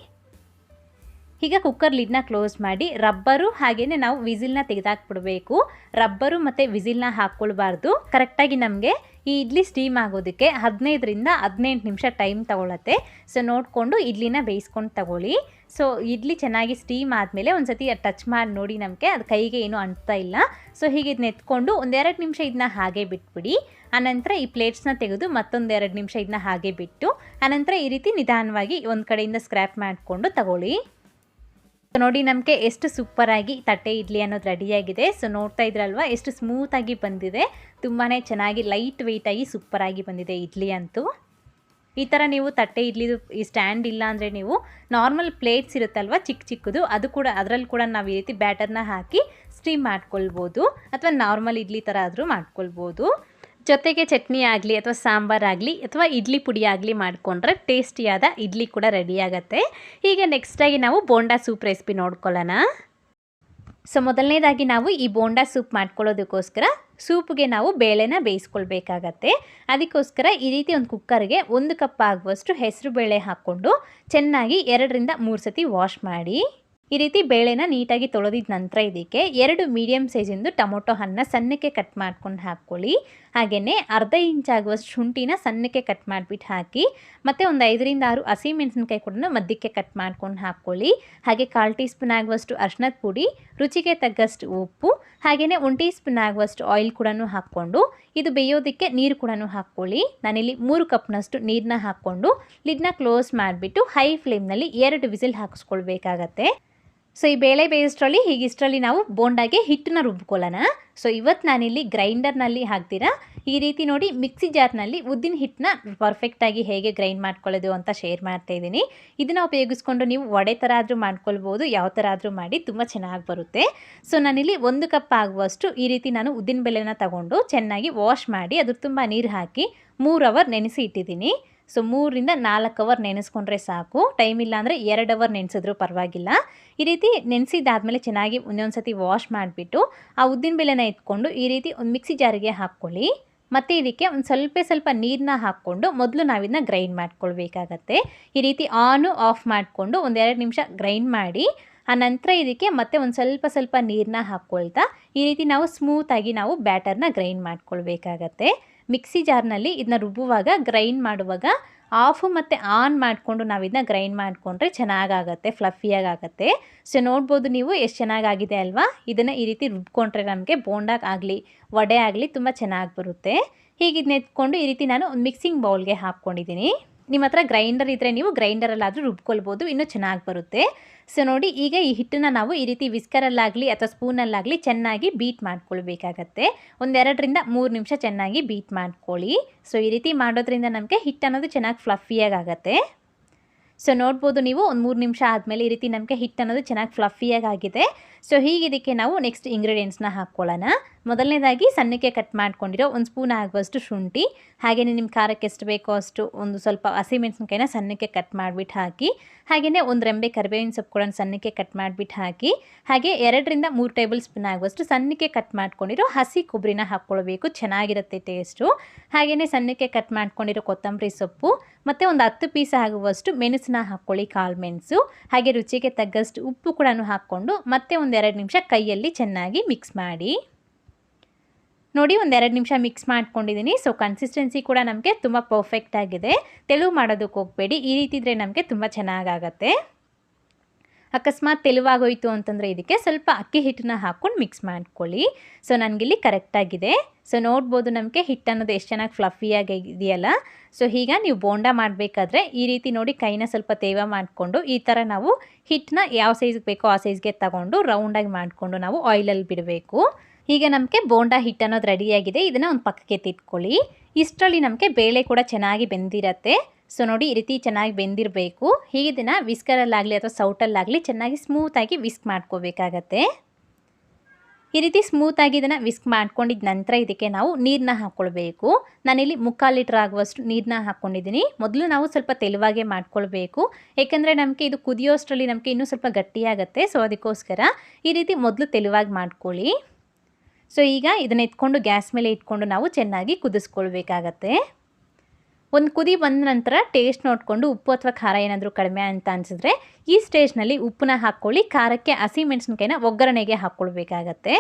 ಈಗ ಕುಕ್ಕರ್ ಲಿಡ್ನ ಕ್ಲೋಸ್ ಮಾಡಿ ರಬ್ಬರು ಹಾಗೇ ನಾವು ವಿಸಿಲ್ನ ತೆಗೆದಾಕ್ಬಿಡ್ಬೇಕು. ರಬ್ಬರು ಮತ್ತು ವಿಸಿಲ್ನ ಹಾಕ್ಕೊಳ್ಬಾರ್ದು. ಕರೆಕ್ಟಾಗಿ ನಮಗೆ ಈ ಇಡ್ಲಿ ಸ್ಟೀಮ್ ಆಗೋದಕ್ಕೆ ಹದಿನೈದರಿಂದ ಹದಿನೆಂಟು ನಿಮಿಷ ಟೈಮ್ ತಗೊಳತ್ತೆ. ಸೊ ನೋಡಿಕೊಂಡು ಇಡ್ಲಿನ ಬೇಯಿಸ್ಕೊಂಡು ತಗೊಳ್ಳಿ. ಸೊ ಇಡ್ಲಿ ಚೆನ್ನಾಗಿ ಸ್ಟೀಮ್ ಆದಮೇಲೆ ಒಂದು ಸತಿ ಟಚ್ ಮಾಡಿ ನೋಡಿ ನಮಗೆ, ಅದು ಕೈಗೆ ಏನೂ ಅಂಟ್ತಾ ಇಲ್ಲ. ಸೊ ಹೀಗೆ ಇದನ್ನ ಎತ್ಕೊಂಡು ಒಂದೆರಡು ನಿಮಿಷ ಇದನ್ನ ಹಾಗೆ ಬಿಟ್ಬಿಡಿ. ಆನಂತರ ಈ ಪ್ಲೇಟ್ಸ್ನ ತೆಗೆದು ಮತ್ತೊಂದು ಎರಡು ನಿಮಿಷ ಇದನ್ನ ಹಾಗೆ ಬಿಟ್ಟು, ಆನಂತರ ಈ ರೀತಿ ನಿಧಾನವಾಗಿ ಒಂದು ಕಡೆಯಿಂದ ಸ್ಕ್ರ್ಯಾಪ್ ಮಾಡಿಕೊಂಡು ತಗೊಳ್ಳಿ. ನೋಡಿ ನಮಗೆ ಎಷ್ಟು ಸೂಪರಾಗಿ ತಟ್ಟೆ ಇಡ್ಲಿ ಅನ್ನೋದು ರೆಡಿಯಾಗಿದೆ ಸೊ ನೋಡ್ತಾ ಇದ್ರಲ್ವ, ಎಷ್ಟು ಸ್ಮೂತಾಗಿ ಬಂದಿದೆ. ತುಂಬಾ ಚೆನ್ನಾಗಿ ಲೈಟ್ ವೆಯ್ಟಾಗಿ ಸೂಪರಾಗಿ ಬಂದಿದೆ ಇಡ್ಲಿ ಅಂತೂ. ಈ ಥರ ನೀವು ತಟ್ಟೆ ಇಡ್ಲಿದು, ಈ ಸ್ಟ್ಯಾಂಡ್ ಇಲ್ಲ ಅಂದರೆ ನೀವು ನಾರ್ಮಲ್ ಪ್ಲೇಟ್ಸ್ ಇರುತ್ತಲ್ವ ಚಿಕ್ಕ ಚಿಕ್ಕದು, ಅದು ಕೂಡ ಅದರಲ್ಲಿ ಕೂಡ ನಾವು ಈ ರೀತಿ ಬ್ಯಾಟರ್ನ ಹಾಕಿ ಸ್ಟೀಮ್ ಮಾಡ್ಕೊಳ್ಬೋದು. ಅಥವಾ ನಾರ್ಮಲ್ ಇಡ್ಲಿ ಥರ ಆದರೂ ಮಾಡ್ಕೊಳ್ಬೋದು. ಜೊತೆಗೆ ಚಟ್ನಿ ಆಗಲಿ ಅಥವಾ ಸಾಂಬಾರಾಗಲಿ ಅಥವಾ ಇಡ್ಲಿ ಪುಡಿ ಆಗಲಿ ಮಾಡಿಕೊಂಡ್ರೆ ಟೇಸ್ಟಿಯಾದ ಇಡ್ಲಿ ಕೂಡ ರೆಡಿ ಈಗ ನೆಕ್ಸ್ಟಾಗಿ ನಾವು ಬೋಂಡಾ ಸೂಪ್ ರೆಸಿಪಿ ನೋಡ್ಕೊಳ್ಳೋಣ. ಸೊ ಮೊದಲನೇದಾಗಿ ನಾವು ಈ ಬೋಂಡಾ ಸೂಪ್ ಮಾಡ್ಕೊಳ್ಳೋದಕ್ಕೋಸ್ಕರ ಸೂಪ್ಗೆ ನಾವು ಬೇಳೆನ ಬೇಯಿಸ್ಕೊಳ್ಬೇಕಾಗತ್ತೆ. ಅದಕ್ಕೋಸ್ಕರ ಈ ರೀತಿ ಒಂದು ಕುಕ್ಕರ್ಗೆ ಒಂದು ಕಪ್ ಆಗುವಷ್ಟು ಹೆಸರು ಬೇಳೆ ಹಾಕ್ಕೊಂಡು ಚೆನ್ನಾಗಿ ಎರಡರಿಂದ ಮೂರು ಸತಿ ವಾಶ್ ಮಾಡಿ, ಈ ರೀತಿ ಬೇಳೆನ ನೀಟಾಗಿ ತೊಳೆದಿದ ನಂತರ ಇದಕ್ಕೆ ಎರಡು ಮೀಡಿಯಮ್ ಸೈಜಿಂದು ಟೊಮೊಟೊ ಹಣ್ಣು ಸಣ್ಣಕ್ಕೆ ಕಟ್ ಮಾಡ್ಕೊಂಡು ಹಾಕ್ಕೊಳ್ಳಿ. ಹಾಗೆಯೇ ಅರ್ಧ ಇಂಚ್ ಆಗುವಷ್ಟು ಶುಂಠಿನ ಸಣ್ಣಕ್ಕೆ ಕಟ್ ಮಾಡಿಬಿಟ್ಟು ಹಾಕಿ, ಮತ್ತು ಒಂದು ಐದರಿಂದ ಆರು ಹಸಿಮೆಣಸಿನ್ಕಾಯಿ ಕೂಡ ಮಧ್ಯಕ್ಕೆ ಕಟ್ ಮಾಡ್ಕೊಂಡು ಹಾಕ್ಕೊಳ್ಳಿ. ಹಾಗೆ ಕಾಲು ಟೀ ಸ್ಪೂನ್ ಆಗುವಷ್ಟು ಅರ್ಶಿನದ ಪುಡಿ, ರುಚಿಗೆ ತಗ್ಗಷ್ಟು ಉಪ್ಪು, ಹಾಗೆಯೇ ಒಂದು ಟೀ ಸ್ಪೂನ್ ಆಗುವಷ್ಟು ಆಯಿಲ್ ಕೂಡ ಹಾಕ್ಕೊಂಡು, ಇದು ಬೇಯೋದಕ್ಕೆ ನೀರು ಕೂಡ ಹಾಕ್ಕೊಳ್ಳಿ. ನಾನಿಲ್ಲಿ ಮೂರು ಕಪ್ನಷ್ಟು ನೀರನ್ನ ಹಾಕ್ಕೊಂಡು ಲಿಡ್ನ ಕ್ಲೋಸ್ ಮಾಡಿಬಿಟ್ಟು ಹೈ ಫ್ಲೇಮ್ನಲ್ಲಿ ಎರಡು ವಿಸಿಲ್ ಹಾಕಿಸ್ಕೊಳ್ಬೇಕಾಗತ್ತೆ. ಸೊ ಈ ಬೇಳೆ ಬೇಯಿಸ್ಟ್ರಲ್ಲಿ ಹೀಗಿಷ್ಟರಲ್ಲಿ ನಾವು ಬೋಂಡಾಗೆ ಹಿಟ್ಟನ್ನ ರುಬ್ಕೊಳ್ಳೋಣ. ಸೊ ಇವತ್ತು ನಾನಿಲ್ಲಿ ಗ್ರೈಂಡರ್ನಲ್ಲಿ ಹಾಕ್ತೀರಾ? ಈ ರೀತಿ ನೋಡಿ ಮಿಕ್ಸಿ ಜಾರ್ನಲ್ಲಿ ಉದ್ದಿನ ಹಿಟ್ಟನ್ನ ಪರ್ಫೆಕ್ಟಾಗಿ ಹೇಗೆ ಗ್ರೈಂಡ್ ಮಾಡ್ಕೊಳ್ಳೋದು ಅಂತ ಶೇರ್ ಮಾಡ್ತಾ ಇದ್ದೀನಿ. ಇದನ್ನು ಉಪಯೋಗಿಸ್ಕೊಂಡು ನೀವು ವಡೆ ಥರ ಆದರೂ ಮಾಡ್ಕೊಳ್ಬೋದು, ಯಾವ ಥರ ಆದರೂ ಮಾಡಿ ತುಂಬ ಚೆನ್ನಾಗಿ ಬರುತ್ತೆ. ಸೊ ನಾನಿಲ್ಲಿ ಒಂದು ಕಪ್ ಆಗುವಷ್ಟು ಈ ರೀತಿ ನಾನು ಉದ್ದಿನ ಬೆಲೆನ ತಗೊಂಡು ಚೆನ್ನಾಗಿ ವಾಶ್ ಮಾಡಿ ಅದ್ರ ತುಂಬ ನೀರು ಹಾಕಿ ಮೂರು ಅವರ್ ನೆನೆಸಿ ಇಟ್ಟಿದ್ದೀನಿ. ಸೊ ಮೂರಿಂದ ನಾಲ್ಕು ಅವರ್ ನೆನೆಸ್ಕೊಂಡ್ರೆ ಸಾಕು. ಟೈಮ್ ಇಲ್ಲ ಅಂದರೆ ಎರಡು ಅವರ್ ನೆನೆಸಿದ್ರು ಪರವಾಗಿಲ್ಲ. ಈ ರೀತಿ ನೆನೆಸಿದಾದ್ಮೇಲೆ ಚೆನ್ನಾಗಿ ಒಂದೊಂದು ಸತಿ ವಾಶ್ ಮಾಡಿಬಿಟ್ಟು ಆ ಉದ್ದಿನ ಬೆಲೆನ ಇಟ್ಕೊಂಡು ಈ ರೀತಿ ಒಂದು ಮಿಕ್ಸಿ ಜಾರಿಗೆ ಹಾಕ್ಕೊಳ್ಳಿ. ಮತ್ತು ಇದಕ್ಕೆ ಒಂದು ಸ್ವಲ್ಪ ಸ್ವಲ್ಪ ನೀರನ್ನ ಹಾಕ್ಕೊಂಡು ಮೊದಲು ನಾವಿದನ್ನ ಗ್ರೈಂಡ್ ಮಾಡ್ಕೊಳ್ಬೇಕಾಗತ್ತೆ. ಈ ರೀತಿ ಆನು ಆಫ್ ಮಾಡಿಕೊಂಡು ಒಂದೆರಡು ನಿಮಿಷ ಗ್ರೈಂಡ್ ಮಾಡಿ, ಆ ನಂತರ ಇದಕ್ಕೆ ಮತ್ತೆ ಒಂದು ಸ್ವಲ್ಪ ಸ್ವಲ್ಪ ನೀರನ್ನ ಹಾಕ್ಕೊಳ್ತಾ ಈ ರೀತಿ ನಾವು ಸ್ಮೂತಾಗಿ ನಾವು ಬ್ಯಾಟರ್ನ ಗ್ರೈಂಡ್ ಮಾಡ್ಕೊಳ್ಬೇಕಾಗತ್ತೆ. ಮಿಕ್ಸಿ ಜಾರ್ನಲ್ಲಿ ಇದನ್ನ ರುಬ್ಬುವಾಗ ಗ್ರೈಂಡ್ ಮಾಡುವಾಗ ಆಫು ಮತ್ತು ಆನ್ ಮಾಡಿಕೊಂಡು ನಾವು ಇದನ್ನ ಗ್ರೈಂಡ್ ಮಾಡಿಕೊಂಡ್ರೆ ಚೆನ್ನಾಗಾಗತ್ತೆ ಫ್ಲಫಿಯಾಗತ್ತೆ ಸೊ ನೋಡ್ಬೋದು ನೀವು ಎಷ್ಟು ಚೆನ್ನಾಗಾಗಿದೆ ಅಲ್ವಾ? ಇದನ್ನು ಈ ರೀತಿ ರುಬ್ಕೊಂಡ್ರೆ ನಮಗೆ ಬೋಂಡಾಗ ಆಗಲಿ, ವಡೆ ಆಗಲಿ ತುಂಬ ಚೆನ್ನಾಗಿ ಬರುತ್ತೆ. ಹೀಗೆ ಎತ್ಕೊಂಡು ಈ ರೀತಿ ನಾನು ಒಂದು ಮಿಕ್ಸಿಂಗ್ ಬೌಲ್ಗೆ ಹಾಕ್ಕೊಂಡಿದ್ದೀನಿ ನಿಮ್ಮ ಹತ್ರ ಗ್ರೈಂಡರ್ ಇದ್ದರೆ ನೀವು ಗ್ರೈಂಡರಲ್ಲಾದರೂ ರುಬ್ಕೊಳ್ಬೋದು, ಇನ್ನೂ ಚೆನ್ನಾಗಿ ಬರುತ್ತೆ. ಸೊ ನೋಡಿ, ಈಗ ಈ ಹಿಟ್ಟನ್ನು ನಾವು ಈ ರೀತಿ ವಿಸ್ಕರಲ್ಲಾಗಲಿ ಅಥವಾ ಸ್ಪೂನಲ್ಲಾಗಲಿ ಚೆನ್ನಾಗಿ ಬೀಟ್ ಮಾಡ್ಕೊಳ್ಬೇಕಾಗತ್ತೆ. ಒಂದೆರಡರಿಂದ ಮೂರು ನಿಮಿಷ ಚೆನ್ನಾಗಿ ಬೀಟ್ ಮಾಡ್ಕೊಳ್ಳಿ. ಸೊ ಈ ರೀತಿ ಮಾಡೋದ್ರಿಂದ ನಮಗೆ ಹಿಟ್ಟು ಅನ್ನೋದು ಚೆನ್ನಾಗಿ ಫ್ಲಫಿಯಾಗಿ ಆಗುತ್ತೆ ಸೊ ನೋಡ್ಬೋದು ನೀವು, ಒಂದು ಮೂರು ನಿಮಿಷ ಆದಮೇಲೆ ಈ ರೀತಿ ನಮಗೆ ಹಿಟ್ಟು ಅನ್ನೋದು ಚೆನ್ನಾಗಿ ಫ್ಲಫಿಯಾಗಿ ಆಗಿದೆ ಸೊ ಹೀಗಿದಕ್ಕೆ ನಾವು ನೆಕ್ಸ್ಟ್ ಇಂಗ್ರೀಡಿಯೆಂಟ್ಸ್ನ ಹಾಕ್ಕೊಳ್ಳೋಣ. ಮೊದಲನೇದಾಗಿ ಸಣ್ಣಕ್ಕೆ ಕಟ್ ಮಾಡ್ಕೊಂಡಿರೋ ಒಂದು ಸ್ಪೂನ್ ಆಗುವಷ್ಟು ಶುಂಠಿ ಹಾಗೆಯೇ ನಿಮ್ಮ ಖಾರಕ್ಕೆ ಎಷ್ಟು ಬೇಕೋ ಅಷ್ಟು ಒಂದು ಸ್ವಲ್ಪ ಹಸಿಮೆಣಸಿನ್ಕಾಯಿನ ಸಣ್ಣಕ್ಕೆ ಕಟ್ ಮಾಡಿಬಿಟ್ಟು ಹಾಕಿ ಹಾಗೆಯೇ ಒಂದು ರೆಂಬೆ ಕರಿಬೇವಿನ ಸೊಪ್ಪು ಕೂಡ ಸಣ್ಣಕ್ಕೆ ಕಟ್ ಮಾಡಿಬಿಟ್ಟು ಹಾಕಿ, ಹಾಗೆ ಎರಡರಿಂದ ಮೂರು ಟೇಬಲ್ ಸ್ಪೂನ್ ಆಗುವಷ್ಟು ಸಣ್ಣಕ್ಕೆ ಕಟ್ ಮಾಡ್ಕೊಂಡಿರೋ ಹಸಿ ಕೊಬ್ಬರಿನ ಹಾಕ್ಕೊಳ್ಬೇಕು, ಚೆನ್ನಾಗಿರುತ್ತೆ ಟೇಸ್ಟು ಹಾಗೆಯೇ ಸಣ್ಣಕ್ಕೆ ಕಟ್ ಮಾಡ್ಕೊಂಡಿರೋ ಕೊತ್ತಂಬರಿ ಸೊಪ್ಪು, ಮತ್ತು ಒಂದು ಹತ್ತು ಪೀಸ್ ಆಗುವಷ್ಟು ಮೆಣಸನ್ನ ಹಾಕ್ಕೊಳ್ಳಿ ಕಾಳು ಮೆಣಸು, ಹಾಗೆ ರುಚಿಗೆ ತಗ್ಗಷ್ಟು ಉಪ್ಪು ಕೂಡ ಹಾಕ್ಕೊಂಡು ಮತ್ತೆ ಒಂದೆರಡು ನಿಮಿಷ ಕೈಯಲ್ಲಿ ಚೆನ್ನಾಗಿ ಮಿಕ್ಸ್ ಮಾಡಿ. ನೋಡಿ ಒಂದೆರಡು ನಿಮಿಷ ಮಿಕ್ಸ್ ಮಾಡ್ಕೊಂಡಿದ್ದೀನಿ ಸೊ ಕನ್ಸಿಸ್ಟೆನ್ಸಿ ಕೂಡ ನಮಗೆ ತುಂಬ ಪರ್ಫೆಕ್ಟ್ ಆಗಿದೆ. ತೆಳು ಮಾಡೋದಕ್ಕೆ ಹೋಗಬೇಡಿ. ಈ ರೀತಿ ಇದ್ದರೆ ನಮಗೆ ತುಂಬ ಚೆನ್ನಾಗಾಗತ್ತೆ. ಅಕಸ್ಮಾತ್ ತೆಳುವಾಗೋಯ್ತು ಅಂತಂದರೆ ಇದಕ್ಕೆ ಸ್ವಲ್ಪ ಅಕ್ಕಿ ಹಿಟ್ಟನ್ನ ಹಾಕ್ಕೊಂಡು ಮಿಕ್ಸ್ ಮಾಡ್ಕೊಳ್ಳಿ. ಸೊ ನನಗಿಲ್ಲಿ ಕರೆಕ್ಟಾಗಿದೆ ಸೊ ನೋಡ್ಬೋದು ನಮಗೆ ಹಿಟ್ಟು ಅನ್ನೋದು ಎಷ್ಟು ಚೆನ್ನಾಗಿ ಫ್ಲಫಿಯಾಗಿ ಇದೆಯಲ್ಲ. ಸೊ ಈಗ ನೀವು ಬೋಂಡ ಮಾಡಬೇಕಾದ್ರೆ ಈ ರೀತಿ ನೋಡಿ ಕೈನ ಸ್ವಲ್ಪ ತೇವ ಮಾಡಿಕೊಂಡು ಈ ಥರ ನಾವು ಹಿಟ್ಟನ್ನ ಯಾವ ಸೈಜ್ಗೆ ಬೇಕೋ ಆ ಸೈಜ್ಗೆ ತಗೊಂಡು ರೌಂಡಾಗಿ ಮಾಡಿಕೊಂಡು ನಾವು ಆಯಿಲಲ್ಲಿ ಬಿಡಬೇಕು. ಈಗ ನಮಗೆ ಬೋಂಡಾ ಹಿಟ್ಟು ಅನ್ನೋದು ರೆಡಿಯಾಗಿದೆ. ಇದನ್ನು ಒಂದು ಪಕ್ಕಕ್ಕೆ ತಿಟ್ಕೊಳ್ಳಿ ಇಷ್ಟರಲ್ಲಿ ನಮಗೆ ಬೇಳೆ ಕೂಡ ಚೆನ್ನಾಗಿ ಬೆಂದಿರತ್ತೆ. ಸೊ ನೋಡಿ, ಈ ರೀತಿ ಚೆನ್ನಾಗಿ ಬೆಂದಿರಬೇಕು. ಹೀಗೆ ಇದನ್ನು ವಿಸ್ಕರಲ್ಲಾಗಲಿ ಅಥವಾ ಸೌಟಲ್ಲಾಗಲಿ ಚೆನ್ನಾಗಿ ಸ್ಮೂತಾಗಿ ವಿಸ್ಕ್ ಮಾಡ್ಕೋಬೇಕಾಗತ್ತೆ. ಈ ರೀತಿ ಸ್ಮೂತಾಗಿ ಇದನ್ನು ವಿಸ್ಕ್ ಮಾಡ್ಕೊಂಡಿದ್ದ ನಂತರ ಇದಕ್ಕೆ ನಾವು ನೀರನ್ನ ಹಾಕ್ಕೊಳ್ಬೇಕು ನಾನಿಲ್ಲಿ ಮುಕ್ಕಾಲು ಲೀಟ್ರ್ ಆಗುವಷ್ಟು ನೀರನ್ನ ಹಾಕ್ಕೊಂಡಿದ್ದೀನಿ ಮೊದಲು ನಾವು ಸ್ವಲ್ಪ ತೆಳುವಾಗೆ ಮಾಡ್ಕೊಳ್ಬೇಕು. ಏಕೆಂದರೆ ನಮಗೆ ಇದು ಕುದಿಯೋಷ್ಟರಲ್ಲಿ ನಮಗೆ ಇನ್ನೂ ಸ್ವಲ್ಪ ಗಟ್ಟಿಯಾಗತ್ತೆ. ಸೊ ಅದಕ್ಕೋಸ್ಕರ ಈ ರೀತಿ ಮೊದಲು ತೆಳುವಾಗಿ ಮಾಡ್ಕೊಳ್ಳಿ. ಸೊ ಈಗ ಇದನ್ನು ಎತ್ಕೊಂಡು ಗ್ಯಾಸ್ ಮೇಲೆ ಇಟ್ಕೊಂಡು ನಾವು ಚೆನ್ನಾಗಿ ಕುದಿಸ್ಕೊಳ್ಬೇಕಾಗತ್ತೆ. ಒಂದು ಕುದಿ ಬಂದ ನಂತರ ಟೇಸ್ಟ್ ನೋಡಿಕೊಂಡು ಉಪ್ಪು ಅಥವಾ ಖಾರ ಏನಾದರೂ ಕಡಿಮೆ ಅಂತ ಅನಿಸಿದ್ರೆ ಈ ಸ್ಟೇಜ್ನಲ್ಲಿ ಉಪ್ಪನ್ನ ಹಾಕ್ಕೊಳ್ಳಿ, ಖಾರಕ್ಕೆ ಹಸಿ ಮೆಣಸಿನ್ಕಾಯಿನ ಒಗ್ಗರಣೆಗೆ ಹಾಕ್ಕೊಳ್ಬೇಕಾಗತ್ತೆ.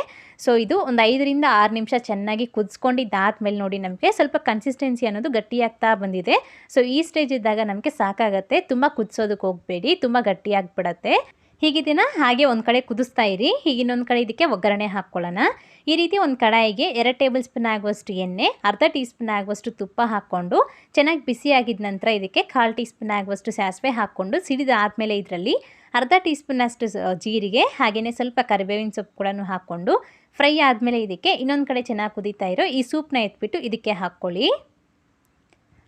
ಸೊ ಇದು ಒಂದು ಐದರಿಂದ ಆರು ನಿಮಿಷ ಚೆನ್ನಾಗಿ ಕುದಿಸ್ಕೊಂಡಿದ್ದಾದ್ಮೇಲೆ ನೋಡಿ ನಮಗೆ ಸ್ವಲ್ಪ ಕನ್ಸಿಸ್ಟೆನ್ಸಿ ಅನ್ನೋದು ಗಟ್ಟಿಯಾಗ್ತಾ ಬಂದಿದೆ. ಸೊ ಈ ಸ್ಟೇಜ್ ಇದ್ದಾಗ ನಮಗೆ ಸಾಕಾಗತ್ತೆ. ತುಂಬ ಕುದಿಸೋದಕ್ಕೆ ಹೋಗಬೇಡಿ, ತುಂಬ ಗಟ್ಟಿಯಾಗಿಬಿಡತ್ತೆ. ಹೀಗಿದಿನ ಹಾಗೆ ಒಂದು ಕಡೆ ಕುದಿಸ್ತಾ ಇರಿ, ಹೀಗೆ ಇನ್ನೊಂದು ಕಡೆ ಇದಕ್ಕೆ ಒಗ್ಗರಣೆ ಹಾಕ್ಕೊಳ್ಳೋಣ ಈ ರೀತಿ ಒಂದು ಕಡಾಯಿಗೆ ಎರಡು ಟೇಬಲ್ ಸ್ಪೂನ್ ಆಗುವಷ್ಟು ಎಣ್ಣೆ, ಅರ್ಧ ಟೀ ಸ್ಪೂನ್ ಆಗುವಷ್ಟು ತುಪ್ಪ ಹಾಕ್ಕೊಂಡು, ಚೆನ್ನಾಗಿ ಬಿಸಿ ಆಗಿದ ನಂತರ ಇದಕ್ಕೆ ಕಾಲು ಟೀ ಸ್ಪೂನ್ ಆಗುವಷ್ಟು ಸಾಸಿವೆ ಹಾಕ್ಕೊಂಡು ಸಿಡಿದಾದಮೇಲೆ ಇದರಲ್ಲಿ ಅರ್ಧ ಟೀ ಸ್ಪೂನ್ ಅಷ್ಟು ಜೀರಿಗೆ ಹಾಗೆಯೇ ಸ್ವಲ್ಪ ಕರಿಬೇವಿನ ಸೊಪ್ಪು ಕೂಡ ಹಾಕ್ಕೊಂಡು, ಫ್ರೈ ಆದಮೇಲೆ ಇದಕ್ಕೆ ಇನ್ನೊಂದು ಕಡೆ ಚೆನ್ನಾಗಿ ಕುದೀತಾ ಇರೋ ಈ ಸೂಪ್ನ ಎತ್ಬಿಟ್ಟು ಇದಕ್ಕೆ ಹಾಕ್ಕೊಳ್ಳಿ.